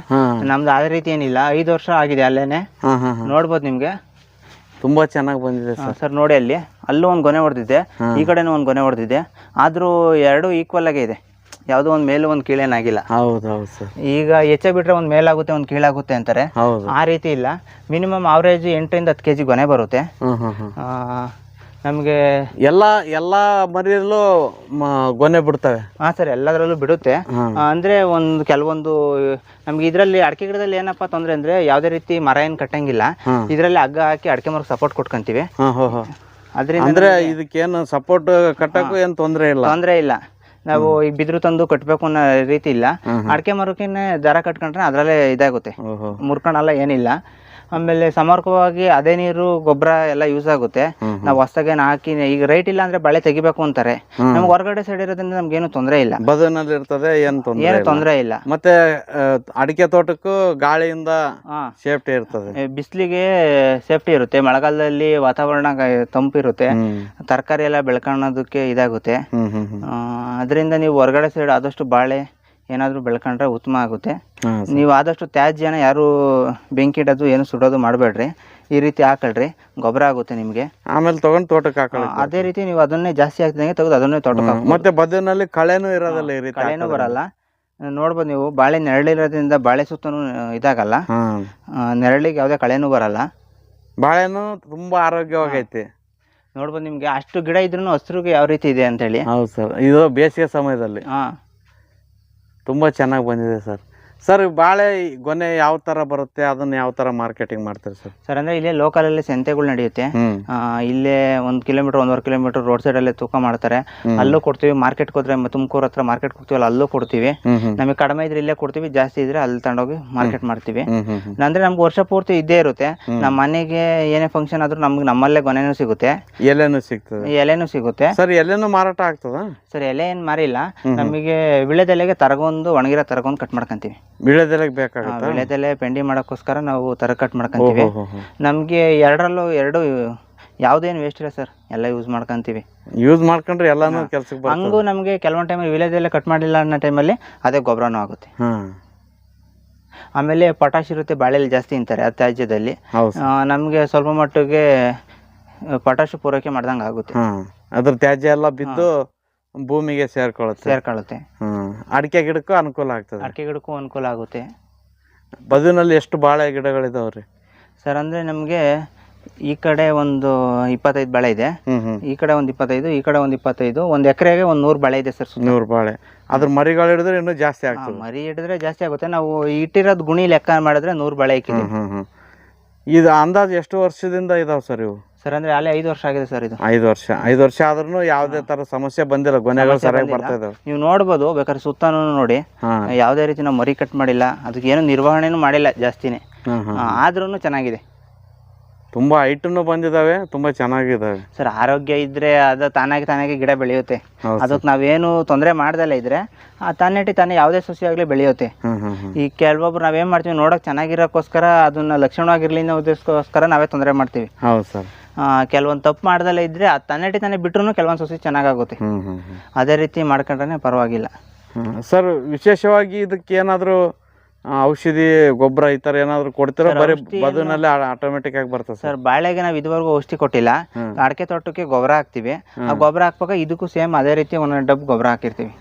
ನಮ್ದು ಅದೇ ರೀತಿ ಏನಿಲ್ಲ. ಐದು ವರ್ಷ ಆಗಿದೆ ಅಲ್ಲೇನೆ. ನೋಡ್ಬೋದು ನಿಮ್ಗೆ. ತುಂಬಾ ಚೆನ್ನಾಗಿ ಬಂದಿದೆ ಸರ್. ನೋಡಿ ಅಲ್ಲಿ. ಅಲ್ಲೂ ಒಂದು ಗೊನೆ ಹೊಡೆದಿದೆ. ಈ ಕಡೆನೂ ಒಂದು ಗೊನೆ ಹೊಡೆದಿದೆ. ಆದ್ರೂ ಎರಡು ಈಕ್ವಲ್ ಆಗೇ ಇದೆ. ಯಾವುದೋ ಒಂದು ಮೇಲೂ ಒಂದು ಕೀಳೇನಾಗಿಲ್ಲ. ಹೌದು ಹೌದು ಸರ್. ಈಗ ಹೆಚ್ಚೆ ಬಿಟ್ರೆ ಒಂದು ಮೇಲಾಗುತ್ತೆ ಒಂದು ಕೀಳಾಗುತ್ತೆ ಅಂತಾರೆ. ಆ ರೀತಿ ಇಲ್ಲ. ಮಿನಿಮಮ್ ಅವರೇಜ್ ಎಂಟರಿಂದ ಹತ್ತು ಕೆಜಿ ಗೊನೆ ಬರುತ್ತೆ. ನಮಗೆ ಎಲ್ಲ ಎಲ್ಲ ಮರಿಯಲ್ಲೂ ಗೊನೆ ಬಿಡ್ತವೆ. ಹಾಂ ಸರ್ ಎಲ್ಲದರಲ್ಲೂ ಬಿಡುತ್ತೆ. ಅಂದ್ರೆ ಒಂದು ಕೆಲವೊಂದು ನಮ್ಗೆ ಇದರಲ್ಲಿ ಅಡಿಕೆ ಗಿಡದಲ್ಲಿ ಏನಪ್ಪಾ ತೊಂದರೆ ಅಂದ್ರೆ ಯಾವುದೇ ರೀತಿ ಮರ ಏನು ಕಟ್ಟಂಗಿಲ್ಲ. ಇದರಲ್ಲಿ ಹಗ್ಗ ಹಾಕಿ ಅಡಿಕೆ ಮರಕ್ಕೆ ಸಪೋರ್ಟ್ ಕೊಟ್ಕೊಂತೀವಿ. ಅದರಿಂದ ಅಂದ್ರೆ ಇದಕ್ಕೇನು ಸಪೋರ್ಟ್ ಕಟ್ಟಕ್ಕೂ ಏನು ತೊಂದರೆ ಇಲ್ಲ? ತೊಂದರೆ ಇಲ್ಲ. ನಾವು ಈ ಬಿದಿರು ತಂದು ಕಟ್ಟಬೇಕು ಅನ್ನೋ ರೀತಿ ಇಲ್ಲ. ಅಡಕೆ ಮರಕ್ಕೇನೆ ದರ ಕಟ್ಕೊಂಡ್ರೆ ಅದರಲ್ಲೇ ಇದಾಗುತ್ತೆ. ಮುರ್ಕೊಳಲ್ಲ ಏನಿಲ್ಲ. ಆಮೇಲೆ ಸಮರ್ಪಕವಾಗಿ ಅದೇ ನೀರು ಗೊಬ್ಬರ ಎಲ್ಲ ಯೂಸ್ ಆಗುತ್ತೆ. ನಾವು ಹೊಸಗೇನು ಹಾಕಿ ಈಗ ರೈಟ್ ಇಲ್ಲ ಅಂದ್ರೆ ಬಳೆ ತೆಗಿಬೇಕು ಅಂತಾರೆ. ನಮ್ಗೆ ಹೊರಗಡೆ ಸೈಡ್ ಇರೋದ್ರಿಂದ ಏನು ತೊಂದರೆ ಇಲ್ಲ. ಬದನಲ್ಲಿ ಇರ್ತದೆ ಏನ್ ತೊಂದ್ರೆ ಏನು ಇಲ್ಲ. ತೊಂದರೆ ಇಲ್ಲ. ಮತ್ತೆ ಅಡಿಕೆ ತೋಟಕ್ಕೂ ಗಾಳಿಯಿಂದ ಸೇಫ್ಟಿ ಇರ್ತದೆ. ಬಿಸಿಲಿಗೆ ಸೇಫ್ಟಿ ಇರುತ್ತೆ. ಮಳೆಗಾಲದಲ್ಲಿ ವಾತಾವರಣ ತಂಪು ತಂಪಿರುತ್ತೆ ತರಕಾರಿ ಎಲ್ಲ ಬೆಳ್ಕೊಳ್ಳೋದಕ್ಕೆ ಇದಾಗುತ್ತೆ. ಅದರಿಂದ ನೀವು ಹೊರಗಡೆ ಸೈಡ್ ಆದಷ್ಟು ಬಾಳೆ ಏನಾದರೂ ಬೆಳ್ಕೊಂಡ್ರೆ ಉತ್ತಮ ಆಗುತ್ತೆ. ನೀವು ಆದಷ್ಟು ತ್ಯಾಜ್ಯನ ಯಾರು ಬೆಂಕಿ ಇಡೋದು ಏನು ಸುಡೋದು ಮಾಡಬೇಡ್ರಿ. ಈ ರೀತಿ ಹಾಕೊಳ್ರಿ ಗೊಬ್ಬರ ಆಗುತ್ತೆ ನಿಮಗೆ. ಆಮೇಲೆ ತಗೊಂಡು ತೋಟಕ್ಕೆ ಹಾಕೊಳ್ಳಿ. ಅದೇ ರೀತಿ ನೀವು ಅದನ್ನೇ ಜಾಸ್ತಿ ಆಗ್ತಿದಂಗೆ ತೆಗೆದು ಅದನ್ನೇ ತೋಟಕ್ಕೆ. ಮತ್ತೆ ಬದಲಿನಲ್ಲಿ ಕಳೆನೂ ಇರೋದಲ್ಲ ಈ ರೀತಿ ಕಳೆನೂ. ಬರಲ್ಲ. ನೋಡ್ಬೋದು ನೀವು ಬಾಳೆ ನೆರಳಿರೋದ್ರಿಂದ ಬಾಳೆ ಸುತ್ತನೂ ಇದಾಗಲ್ಲ. ನೆರಳಿಗೆ ಯಾವುದೇ ಕಳೆನೂ ಬರಲ್ಲ. ಬಾಳೆನೂ ತುಂಬಾ ಆರೋಗ್ಯವಾಗೈತಿ. ನೋಡ್ಬೋದು ನಿಮ್ಗೆ ಅಷ್ಟು ಗಿಡ ಇದ್ರೂ ಹಸಿರುಗೆ ಯಾವ ರೀತಿ ಇದೆ ಅಂತೇಳಿ. ಹೌದು ಸರ್ ಇದು ಬೇಸಿಗೆ ಸಮಯದಲ್ಲಿ. ಹಾ. ತುಂಬಾ ಚೆನ್ನಾಗಿ ಬಂದಿದೆ ಸರ್. ಸರ್ ಬಾಳೆ ಗೊನೆ ಯಾವ ತರ ಬರುತ್ತೆ? ಅದನ್ನ ಯಾವ ತರ ಮಾರ್ಕೆಟಿಂಗ್ ಮಾಡ್ತಾರೆ ಸರ್ ಸರ್ ಅಂದ್ರೆ ಇಲ್ಲೇ ಲೋಕಲ್ ಅಲ್ಲಿ ಸಂತೆಗಳು ನಡೆಯುತ್ತೆ. ಆ, ಇಲ್ಲೇ ಒಂದ್ ಕಿಲೋಮೀಟರ್ ಒಂದೂವರೆ ಕಿಲೋಮೀಟರ್ ರೋಡ್ ಸೈಡ್ ಸೈಡಲ್ಲೇ ತೂಕ ಮಾಡ್ತಾರೆ. ಅಲ್ಲೂ ಕೊಡ್ತೀವಿ ಮಾರ್ಕೆಟ್ ಹೋದ್ರೆ ತುಮಕೂರ್ ಹತ್ರ ಮಾರ್ಕೆಟ್ ಹೋಗ್ತೀವಲ್ಲ ಅಲ್ಲೂ ಕೊಡ್ತೀವಿ. ಹ್ಮ್ ಹ್ಮ್. ನಮಗೆ ಕಡಿಮೆ ಇದ್ರೆ ಇಲ್ಲೇ ಕೊಡ್ತೀವಿ ಜಾಸ್ತಿ ಇದ್ರೆ ಅಲ್ಲಿ ತಗೊಂಡೋಗಿ ಮಾರ್ಕೆಟ್ ಮಾಡ್ತೀವಿ. ಹ್ಮ್ ಹ್ಮ್ ಹ್ಮ್. ಅಂದ್ರೆ ನಮ್ಗೆ ವರ್ಷ ಪೂರ್ತಿ ಇದ್ದೇ ಇರುತ್ತೆ. ನಮ್ಮ ಮನೆಗೆ ಏನೇ ಫಂಕ್ಷನ್ ಆದ್ರೂ ನಮ್ಗೆ ನಮ್ಮಲ್ಲೇ ಗೊನೆನೂ ಸಿಗುತ್ತೆ. ಎಲೆನೂ ಸಿಗ್ತದೆ. ಎಲೆನೂ ಸಿಗುತ್ತೆ. ಸರ್ ಎಲೆನೂ ಮಾರಾಟ ಆಗ್ತದ? ಸರ್ ಎಲೆ ಏನು ಮಾರಿಲ್ಲ. ನಮಗೆ ವಿಳೆದೆಲೆಗೆ ತರಗೊಂದು ಒಣಗಿರೋ ತರಗೊಂದು ಕಟ್ ಮಾಡ್ಕೊಂತೀವಿ. ಬೀಳದೆಲೆಗೆ ಆ, ಬೇಕಾಗುತ್ತಾ ವಿಳೆದೆಲೆ ಪೆಂಡಿ ಮಾಡೋಕ್ಕೋಸ್ಕರ ನಾವು ತರ ಕಟ್ ಮಾಡ್ಕೊಂತೀವಿ. ನಮ್ಗೆ ಎರಡರಲ್ಲೂ ಎರಡು ಯಾವುದೇನು ವೇಸ್ಟ್ ಇಲ್ಲ ಸರ್. ಎಲ್ಲ ಯೂಸ್ ಮಾಡ್ಕೊಂತೀವಿ. ಯೂಸ್ ಮಾಡ್ಕೊಂಡ್ರೆ ಎಲ್ಲಾನು ಕೆಲ್ಸಕ್ಕೆ ಹಂಗೂ ನಮ್ಗೆ ಕೆಲವೊಂದು ಟೈಮಲ್ಲಿ ವಿಲೇಜಲ್ಲೇ ಕಟ್ ಮಾಡಿಲ್ಲ ಅನ್ನೋ ಟೈಮಲ್ಲಿ ಅದೇ ಗೊಬ್ಬರನೂ ಆಗುತ್ತೆ. ಆಮೇಲೆ ಪಟಾಶ್ ಇರುತ್ತೆ ಬಾಳೆಲಿ ಜಾಸ್ತಿ ತಿಂತಾರೆ ಆ ತ್ಯಾಜ್ಯದಲ್ಲಿ ನಮಗೆ ಸ್ವಲ್ಪ ಮಟ್ಟಿಗೆ ಪಟಾಶು ಪೂರೈಕೆ ಮಾಡ್ದಂಗೆ ಆಗುತ್ತೆ. ಅದ್ರ ತ್ಯಾಜ್ಯ ಎಲ್ಲ ಬಿದ್ದು ಭೂಮಿಗೆ ಸೇರ್ಕೊಳ್ಳುತ್ತೆ ಸೇರ್ಕೊಳ್ಳುತ್ತೆ ಹ್ಮ್. ಅಡಿಕೆ ಗಿಡಕ್ಕೂ ಅನುಕೂಲ ಆಗ್ತದೆ. ಅಡಿಕೆ ಗಿಡಕ್ಕೂ ಅನುಕೂಲ ಆಗುತ್ತೆ. ಬದುನಲ್ಲಿ ಎಷ್ಟು ಬಾಳೆ ಗಿಡಗಳಿದಾವ್ರಿ? ಸರ್ ಅಂದರೆ ನಮಗೆ ಈ ಕಡೆ ಒಂದು ಇಪ್ಪತ್ತೈದು ಬಾಳೆ ಇದೆ. ಹ್ಮ್ ಹ್ಮ್. ಈ ಕಡೆ ಒಂದು ಇಪ್ಪತ್ತೈದು ಈ ಕಡೆ ಒಂದು ಇಪ್ಪತ್ತೈದು ಒಂದು ಎಕರೆಗೆ ಒಂದು ನೂರು ಬಾಳೆ ಇದೆ ಸರ್ ಸುತ್ತ. ನೂರು ಬಾಳೆ. ಅದ್ರ ಮರಿಗಳು ಹಿಡಿದ್ರೆ ಇನ್ನೂ ಜಾಸ್ತಿ ಆಗ್ತದೆ. ಮರಿ ಹಿಡಿದ್ರೆ ಜಾಸ್ತಿ ಆಗುತ್ತೆ. ನಾವು ಇಟ್ಟಿರೋದು ಗುಣಿ ಲೆಕ್ಕ ಮಾಡಿದ್ರೆ ನೂರು ಬಾಳೆ ಇಕ್ಕಿದ್ದೀವಿ ಹ್ಮ್ ಹ್ಮ್ ಹ್ಮ್. ಇದು ಅಂದಾಜು ಎಷ್ಟು ವರ್ಷದಿಂದ ಇದಾವೆ ಸರ್ ಇವು? ಸರ್ ಅಂದ್ರೆ ಅಲ್ಲೇ ಐದು ವರ್ಷ ಆಗಿದೆ ಸರ್ ಇದು. ಐದು ವರ್ಷ ಐದು ವರ್ಷ ಆದ್ರೂ ಯಾವುದೇ ತರ ಸಮಸ್ಯೆ ಬಂದಿಲ್ಲ ಗೊನೆಗಳು ಸರಿಯಾಗಿ. ಬರ್ತಾ ಇದಾವೆ. ನೀವು ನೋಡ್ಬೋದು ಬೇಕಾದ್ರೆ ಸುತ್ತಾನು ನೋಡಿ. ಯಾವುದೇ ರೀತಿ ನಾವು ಮರಿ ಕಟ್ ಮಾಡಿಲ್ಲ ಅದಕ್ಕೆ ಏನು ನಿರ್ವಹಣೆನೂ ಮಾಡಿಲ್ಲ ಜಾಸ್ತಿನೇ. ಆದ್ರೂ ಚೆನ್ನಾಗಿದೆ. ತುಂಬಾ ಹೈಟನ್ನು ಬಂದಿದಾವೆ ತುಂಬಾ ಚೆನ್ನಾಗಿದಾವೆ. ಸರ್ ಆರೋಗ್ಯ ಇದ್ರೆ ಅದು ತಾನಾಗಿ ತಾನಾಗಿ ಗಿಡ ಬೆಳೆಯುತ್ತೆ. ಅದಕ್ಕೆ ನಾವೇನು ತೊಂದರೆ ಮಾಡ್ದಲ್ಲ ಇದ್ರೆ ಆ ತಾನೆಟಿ ತಾನೇ ಯಾವುದೇ ಸಸ್ಯ ಆಗಲಿ ಬೆಳೆಯುತ್ತೆ. ಈ ಕೆಲವೊಬ್ರು ನಾವೇನ್ ಮಾಡ್ತೀವಿ ನೋಡಕ್ ಚೆನ್ನಾಗಿರೋಕ್ಕೋಸ್ಕರ ಅದನ್ನ ಲಕ್ಷಣವಾಗಿರ್ಲಿ ಅನ್ನೋ ಉದ್ದೇಶಕ್ಕೋಸ್ಕರ ನಾವೇ ತೊಂದರೆ ಮಾಡ್ತೀವಿ. ಹೌದು ಸರ್. ಕೆಲವೊಂದು ತಪ್ಪು ಮಾಡ್ದಲ್ಲೇ ಇದ್ರೆ ಆ ತನ್ನಟಿ ತಾನೇ ಬಿಟ್ರು ಕೆಲವೊಂದು ಸಸಿ ಚೆನ್ನಾಗಾಗುತ್ತೆ. ಅದೇ ರೀತಿ ಮಾಡ್ಕೊಂಡ್ರೆ ಪರವಾಗಿಲ್ಲ. ಸರ್ ವಿಶೇಷವಾಗಿ ಇದಕ್ಕೆ ಏನಾದ್ರು ಔಷಧಿ ಗೊಬ್ಬರ ಈ ತರ ಏನಾದ್ರು ಕೊಡ್ತೀರಾ ಬರೀ ಬದುನಲ್ಲಿ ಆಟೋಮೆಟಿಕ್ ಆಗಿ ಬರ್ತದೆ ಸರ್. ಬಾಳೆಗೆ ನಾವು ಇದುವರೆಗೂ ಔಷಧಿ ಕೊಟ್ಟಿಲ್ಲ. ಅಡಕೆ ತೋಟಕ್ಕೆ ಗೊಬ್ಬರ ಹಾಕ್ತಿವಿ. ಆ ಗೊಬ್ಬರ ಹಾಕ್ಬೇಕಾಗ ಇದಕ್ಕೂ ಸೇಮ್ ಅದೇ ರೀತಿ ಒಂದೊಂದು ಡಬ್ ಗೊಬ್ಬರ ಹಾಕಿರ್ತೀವಿ.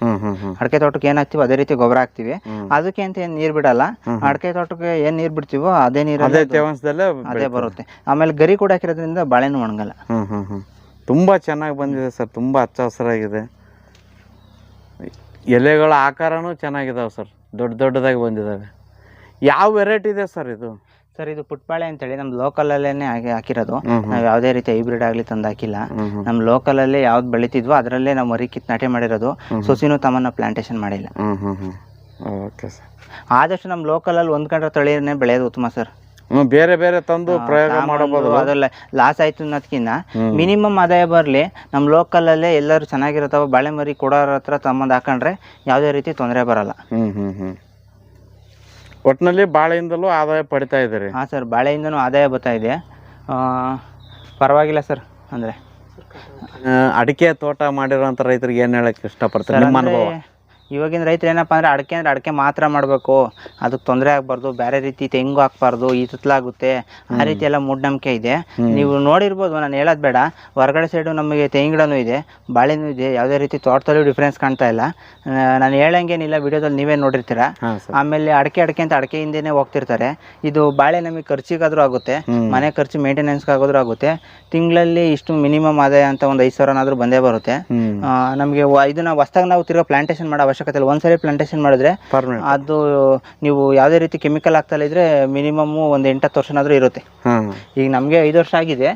ಅಡಕೆ ತೋಟಕ್ಕೆ ಏನ್ ಹಾಕ್ತಿವಿ ಅದೇ ರೀತಿ ಗೊಬ್ಬರ ಹಾಕ್ತಿವಿ. ಅದಕ್ಕೆ ಅಂತ ಏನ್ ನೀರ್ ಬಿಡಲ್ಲ. ಅಡಕೆ ತೋಟಕ್ಕೆ ಏನ್ ನೀರ್ ಬಿಡ್ತೀವೋ ಅದೇ ನೀರ್ ಅದೇ ಅದು- ತೇವಾಂಶದಲ್ಲೇ ಅದೇ ಬರುತ್ತೆ. ಆಮೇಲೆ ಗರಿ ಕೂಡ ಹಾಕಿರೋದ್ರಿಂದ ಬಾಳೆನೂ ಒಣಗಲ್ಲ. ತುಂಬಾ ಚೆನ್ನಾಗಿ ಬಂದಿದೆ ಸರ್. ತುಂಬಾ ಹಚ್ಚ ಹಸಿರಾಗಿದೆ. ಎಲೆಗಳ ಆಕಾರನೂ ಚೆನ್ನಾಗಿದಾವೆ ಸರ್. ದೊಡ್ಡ ದೊಡ್ಡದಾಗಿ ಬಂದಿದ್ದಾವೆ. ಯಾವ ವೆರೈಟಿ ಇದೆ ಸರ್ ಇದು? ಸರ್ ಇದು ಪುಟ್ಬಾಳೆ ಅಂತೇಳಿ ನಮ್ಮ ಲೋಕಲಲ್ಲೇ ಹಾಗೆ ಹಾಕಿರೋದು. ನಾವು ಯಾವುದೇ ರೀತಿ ಹೈಬ್ರಿಡ್ ಆಗಲಿ ತಂದು ಹಾಕಿಲ್ಲ. ನಮ್ಮ ಲೋಕಲಲ್ಲೇ ಯಾವ್ದು ಬೆಳಿತಿದ್ವೋ ಅದರಲ್ಲೇ ನಾವು ಮರಿ ಕಿತ್ ನಾಟಿ ಮಾಡಿರೋದು. ಸೊಸಿನೂ ತಮ್ಮನ್ನ ಪ್ಲಾಂಟೇಶನ್ ಮಾಡಿಲ್ಲ. Okay sir. ಆದಷ್ಟು ನಮ್ಮ ಲೋಕಲಲ್ಲಿ ಹೊಂದ್ಕೊಂಡ್ರೆ ತಳಿನೇ ಬೆಳೆಯೋದು ಉತ್ತಮ ಸರ್. ಹ್ಮ್ ಬೇರೆ ಬೇರೆ ತಂದು ಪ್ರಯೋಗ ಮಾಡಬಹುದು ಅದೆಲ್ಲ ಲಾಸ್ ಆಯ್ತು ಅನ್ನೋದಕ್ಕಿಂತ ಮಿನಿಮಮ್ ಆದಾಯ ಬರಲಿ ನಮ್ಮ ಲೋಕಲ್ ಅಲ್ಲೇ ಎಲ್ಲರೂ ಚೆನ್ನಾಗಿರುತ್ತವ ಬಾಳೆ ಮರಿ ಕೊಡೋರ ಹತ್ರ ತಮ್ಮದ್ ಹಾಕೊಂಡ್ರೆ ಯಾವುದೇ ರೀತಿ ತೊಂದರೆ ಬರಲ್ಲ. ಹ್ಮ್ ಹ್ಮ್ ಹ್ಮ್. ಒಟ್ನಲ್ಲಿ ಬಾಳೆಯಿಂದಲೂ ಆದಾಯ ಪಡಿತಾ ಇದ್ದೀರಿ. ಹಾ ಸರ್ ಬಾಳೆಯಿಂದನೂ ಆದಾಯ ಬರ್ತಾ ಇದೆ. ಆ, ಪರವಾಗಿಲ್ಲ ಸರ್ ಅಂದರೆ. ಆ, ಅಡಿಕೆ ತೋಟ ಮಾಡಿರೋಂಥ ರೈತರಿಗೆ ಏನ್ ಹೇಳಕ್ ಇಷ್ಟಪಡ್ತಾರೆ? ನಿಮ್ಮ ಅನುಭವ? ಇವಾಗಿನ ರೈತರು ಏನಪ್ಪ ಅಂದ್ರೆ ಅಡಿಕೆ ಅಂದ್ರೆ ಅಡಿಕೆ ಮಾತ್ರ ಮಾಡಬೇಕು. ಅದಕ್ಕೆ ತೊಂದರೆ ಆಗಬಾರ್ದು. ಬೇರೆ ರೀತಿ ತೆಂಗು ಹಾಕ್ಬಾರ್ದು. ಈ ತುತ್ತಲಾಗುತ್ತೆ. ಆ ರೀತಿ ಎಲ್ಲ ಮೂಢನಂಬಿಕೆ ಇದೆ. ನೀವು ನೋಡಿರ್ಬೋದು ನಾನು ಹೇಳೋದು ಬೇಡ. ಹೊರಗಡೆ ಸೈಡು ನಮಗೆ ತೆಂಗಿನ ಗಿಡನೂ ಇದೆ ಬಾಳೆನೂ ಇದೆ. ಯಾವುದೇ ರೀತಿ ತೋಟದಲ್ಲೂ ಡಿಫ್ರೆನ್ಸ್ ಕಾಣ್ತಾ ಇಲ್ಲ. ನಾನು ಹೇಳಂಗೇನಿಲ್ಲ ವಿಡಿಯೋದಲ್ಲಿ ನೀವೇ ನೋಡಿರ್ತೀರ. ಆಮೇಲೆ ಅಡಿಕೆ ಅಡಿಕೆ ಅಂತ ಅಡಿಕೆ ಹಿಂದೆನೇ ಹೋಗ್ತಿರ್ತಾರೆ. ಇದು ಬಾಳೆ ನಮಗೆ ಖರ್ಚಿಗಾದ್ರೂ ಆಗುತ್ತೆ. ಮನೆ ಖರ್ಚು ಮೇಂಟೆನೆನ್ಸ್ಗಾಗೋದ್ರೂ ಆಗುತ್ತೆ. ತಿಂಗಳಲ್ಲಿ ಇಷ್ಟು ಮಿನಿಮಮ್ ಆದಾಯ ಅಂತ ಒಂದು ಐದು ಸಾವಿರನಾದ್ರೂ ಬಂದೇ ಬರುತ್ತೆ. ನಮಗೆ ಇದನ್ನ ಹೊಸ್ದಾಗ ನಾವು ತಿರ್ಗಾ ಪ್ಲಾಂಟೇಶನ್ ಮಾಡೋ ಅವಶ್ಯಕತೆ ಇಲ್ಲ ಒಂದ್ಸರಿ ಪ್ಲಾಂಟೇಶನ್ ಮಾಡಿದ್ರೆ ಅದು ನೀವು ಯಾವುದೇ ರೀತಿ ಕೆಮಿಕಲ್ ಆಗ್ತಾ ಇದ್ರೆ ಮಿನಿಮಮ್ ಒಂದು ಎಂಟತ್ತು ವರ್ಷನಾದ್ರೂ ಇರುತ್ತೆ. ಈಗ ನಮಗೆ ಐದು ವರ್ಷ ಆಗಿದೆ.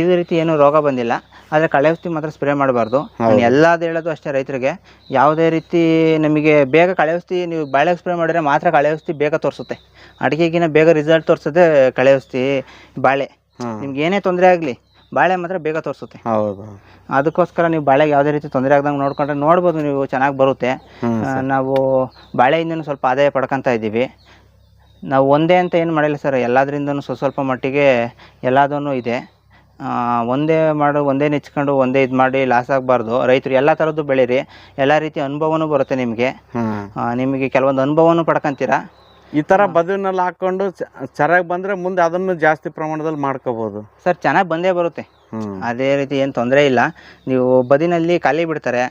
ಇದು ರೀತಿ ಏನು ರೋಗ ಬಂದಿಲ್ಲ. ಆದರೆ ಕಳೆ ಔಷಧಿ ಮಾತ್ರ ಸ್ಪ್ರೇ ಮಾಡಬಾರ್ದು. ನಾನು ಎಲ್ಲಾದು ಹೇಳೋದು ಅಷ್ಟೇ ರೈತರಿಗೆ ಯಾವುದೇ ರೀತಿ ನಮಗೆ ಬೇಗ ಕಳೆ ಔಷಧಿ ನೀವು ಬಾಳೆ ಸ್ಪ್ರೇ ಮಾಡಿದ್ರೆ ಮಾತ್ರ ಕಳೆ ಔಷಧಿ ಬೇಗ ತೋರಿಸುತ್ತೆ. ಅಡಿಗೆಗಿನ ಬೇಗ ರಿಸಲ್ಟ್ ತೋರಿಸೋದೇ ಕಳೆ ಔಷಧಿ ಬಾಳೆ. ನಿಮ್ಗೆ ಏನೇ ತೊಂದರೆ ಆಗಲಿ ಬಾಳೆ ಮಾತ್ರ ಬೇಗ ತೋರಿಸುತ್ತೆ. ಹೌದು. ಅದಕ್ಕೋಸ್ಕರ ನೀವು ಬಾಳೆಗೆ ಯಾವುದೇ ರೀತಿ ತೊಂದರೆ ಆಗ್ದಂಗೆ ನೋಡ್ಕೊಂಡ್ರೆ ನೋಡ್ಬೋದು ನೀವು ಚೆನ್ನಾಗಿ ಬರುತ್ತೆ. ನಾವು ಬಾಳೆಯಿಂದನೂ ಸ್ವಲ್ಪ ಆದಾಯ ಪಡ್ಕೊತಾ ಇದ್ದೀವಿ. ನಾವು ಒಂದೇ ಅಂತ ಏನು ಮಾಡಿಲ್ಲ ಸರ್ ಎಲ್ಲದರಿಂದನೂ ಸ್ವಲ್ಪ ಸ್ವಲ್ಪ ಮಟ್ಟಿಗೆ ಎಲ್ಲದೂ ಇದೆ. ಒಂದೇ ಮಾಡು ಒಂದೇ ನೆಚ್ಕೊಂಡು ಒಂದೇ ಇದು ಮಾಡಿ ಲಾಸ್ ಆಗಬಾರ್ದು. ರೈತರು ಎಲ್ಲ ಥರದ್ದು ಬೆಳೀರಿ. ಎಲ್ಲ ರೀತಿ ಅನುಭವನೂ ಬರುತ್ತೆ ನಿಮಗೆ. ನಿಮಗೆ ಕೆಲವೊಂದು ಅನುಭವನೂ ಪಡ್ಕೊಂತೀರಾ? ಈ ತರ ಬದುವಿನಲ್ಲಿ ಹಾಕೊಂಡು ಚೆನ್ನಾಗಿ ಬಂದ್ರೆ ಮುಂದೆ ಅದನ್ನು ಜಾಸ್ತಿ ಪ್ರಮಾಣದಲ್ಲಿ ಮಾಡ್ಕೋಬಹುದು ಸರ್ ಚೆನ್ನಾಗಿ ಬಂದೇ ಬರುತ್ತೆ. ಅದೇ ರೀತಿ ಏನ್ ತೊಂದರೆ ಇಲ್ಲ. ನೀವು ಬದಿನಲ್ಲಿ ಖಾಲಿ ಬಿಡ್ತಾರೆ.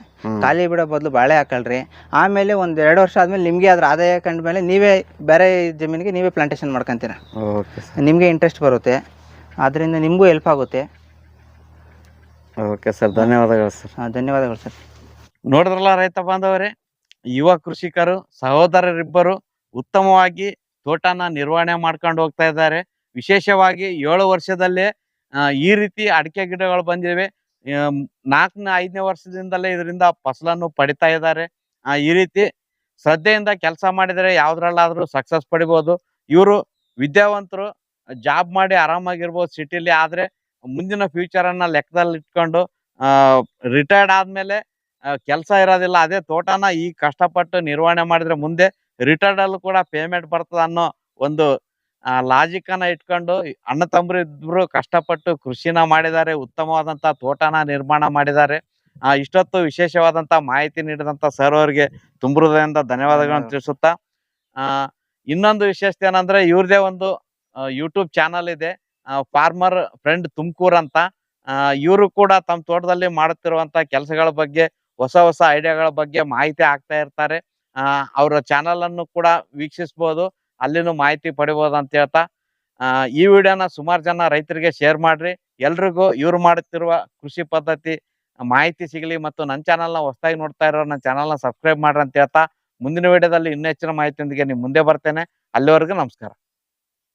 ಖಾಲಿ ಬಿಡೋ ಬದಲು ಬಾಳೆ ಹಾಕಲ್ರಿ. ಆಮೇಲೆ ಒಂದ್ ಎರಡು ವರ್ಷ ಆದ್ಮೇಲೆ ನಿಮ್ಗೆ ಅದ್ರ ಆದಾಯ ಕಂಡ್ಮೇಲೆ ನೀವೇ ಬೇರೆ ಜಮೀನಿಗೆ ನೀವೇ ಪ್ಲಾಂಟೇಶನ್ ಮಾಡ್ಕೊಂತೀರ. ನಿಮ್ಗೆ ಇಂಟ್ರೆಸ್ಟ್ ಬರುತ್ತೆ. ಅದರಿಂದ ನಿಮಗೂ ಹೆಲ್ಪ್ ಆಗುತ್ತೆ. ಓಕೆ ಸರ್ ಧನ್ಯವಾದಗಳು ಸರ್. ಧನ್ಯವಾದಗಳು ಸರ್. ನೋಡಿದ್ರಲ್ಲ ರೈತ ಬಾಂಧವರೇ ಯುವ ಕೃಷಿಕರು ಸಹೋದರರಿಬ್ಬರು ಉತ್ತಮವಾಗಿ ತೋಟನ ನಿರ್ವಹಣೆ ಮಾಡ್ಕೊಂಡು ಹೋಗ್ತಾ ಇದ್ದಾರೆ. ವಿಶೇಷವಾಗಿ ಏಳು ವರ್ಷದಲ್ಲೇ ಈ ರೀತಿ ಅಡಿಕೆ ಗಿಡಗಳು ಬಂದಿವೆ. ನಾಲ್ಕನೇ, ಐದನೇ ವರ್ಷದಿಂದಲೇ ಇದರಿಂದ ಫಸಲನ್ನು ಪಡಿತಾ ಇದ್ದಾರೆ. ಈ ರೀತಿ ಶ್ರದ್ಧೆಯಿಂದ ಕೆಲಸ ಮಾಡಿದರೆ ಯಾವ್ದ್ರಲ್ಲಾದ್ರೂ ಸಕ್ಸಸ್ ಪಡಿಬೋದು. ಇವರು ವಿದ್ಯಾವಂತರು ಜಾಬ್ ಮಾಡಿ ಆರಾಮಾಗಿರ್ಬೋದು ಸಿಟಿಲಿ, ಆದ್ರೆ ಮುಂದಿನ ಫ್ಯೂಚರ್ ಅನ್ನ ಲೆಕ್ಕದಲ್ಲಿ ಇಟ್ಕೊಂಡು ರಿಟೈರ್ಡ್ ಆದ್ಮೇಲೆ ಕೆಲಸ ಇರೋದಿಲ್ಲ. ಅದೇ ತೋಟನ ಈ ಕಷ್ಟಪಟ್ಟು ನಿರ್ವಹಣೆ ಮಾಡಿದ್ರೆ ಮುಂದೆ ರಿಟೈರ್ಡ್ ಅಲ್ಲೂ ಕೂಡ ಪೇಮೆಂಟ್ ಬರ್ತದ ಅನ್ನೋ ಒಂದು ಲಾಜಿಕ್ ಅನ್ನ ಇಟ್ಕೊಂಡು ಅಣ್ಣ ತಮ್ಮರು ಇಬ್ರು ಕಷ್ಟಪಟ್ಟು ಕೃಷಿನ ಮಾಡಿದ್ದಾರೆ ಉತ್ತಮವಾದಂತ ತೋಟನ ನಿರ್ಮಾಣ ಮಾಡಿದ್ದಾರೆ. ಆ ಇಷ್ಟೊತ್ತು ವಿಶೇಷವಾದಂತ ಮಾಹಿತಿ ನೀಡಿದಂತ ಸರ್ ಅವರಿಗೆ ತುಂಬ ಅಂತ ಧನ್ಯವಾದಗಳನ್ನು ತಿಳಿಸುತ್ತಾ ಆ ಇನ್ನೊಂದು ವಿಶೇಷತೆ ಏನಂದ್ರೆ ಇವ್ರದೇ ಒಂದು ಯೂಟ್ಯೂಬ್ ಚಾನಲ್ ಇದೆ ಫಾರ್ಮರ್ ಫ್ರೆಂಡ್ ತುಮಕೂರ್ ಅಂತ. ಇವರು ಕೂಡ ತಮ್ಮ ತೋಟದಲ್ಲಿ ಮಾಡುತ್ತಿರುವಂತ ಕೆಲಸಗಳ ಬಗ್ಗೆ ಹೊಸ ಹೊಸ ಐಡಿಯಾಗಳ ಬಗ್ಗೆ ಮಾಹಿತಿ ಆಗ್ತಾ ಇರ್ತಾರೆ. ಅವರ ಚಾನಲ್ ಅನ್ನು ಕೂಡ ವೀಕ್ಷಿಸಬಹುದು ಅಲ್ಲಿನೂ ಮಾಹಿತಿ ಪಡಿಬಹುದು ಅಂತ ಹೇಳ್ತಾ ಈ ವಿಡಿಯೋನ ಸುಮಾರು ಜನ ರೈತರಿಗೆ ಶೇರ್ ಮಾಡ್ರಿ. ಎಲ್ರಿಗೂ ಇವ್ರು ಮಾಡುತ್ತಿರುವ ಕೃಷಿ ಪದ್ಧತಿ ಮಾಹಿತಿ ಸಿಗಲಿ ಮತ್ತು ನನ್ನ ಚಾನಲ್ನ ಹೊಸದಾಗಿ ನೋಡ್ತಾ ಇರೋ ನನ್ನ ಚಾನಲ್ನ ಸಬ್ಸ್ಕ್ರೈಬ್ ಮಾಡ್ರಿ ಅಂತ ಹೇಳ್ತಾ, ಮುಂದಿನ ವಿಡಿಯೋದಲ್ಲಿ ಇನ್ನೂ ಹೆಚ್ಚಿನ ಮಾಹಿತಿಯೊಂದಿಗೆ ನಿಮ್ ಮುಂದೆ ಬರ್ತೇನೆ. ಅಲ್ಲಿವರೆಗೂ ನಮಸ್ಕಾರ.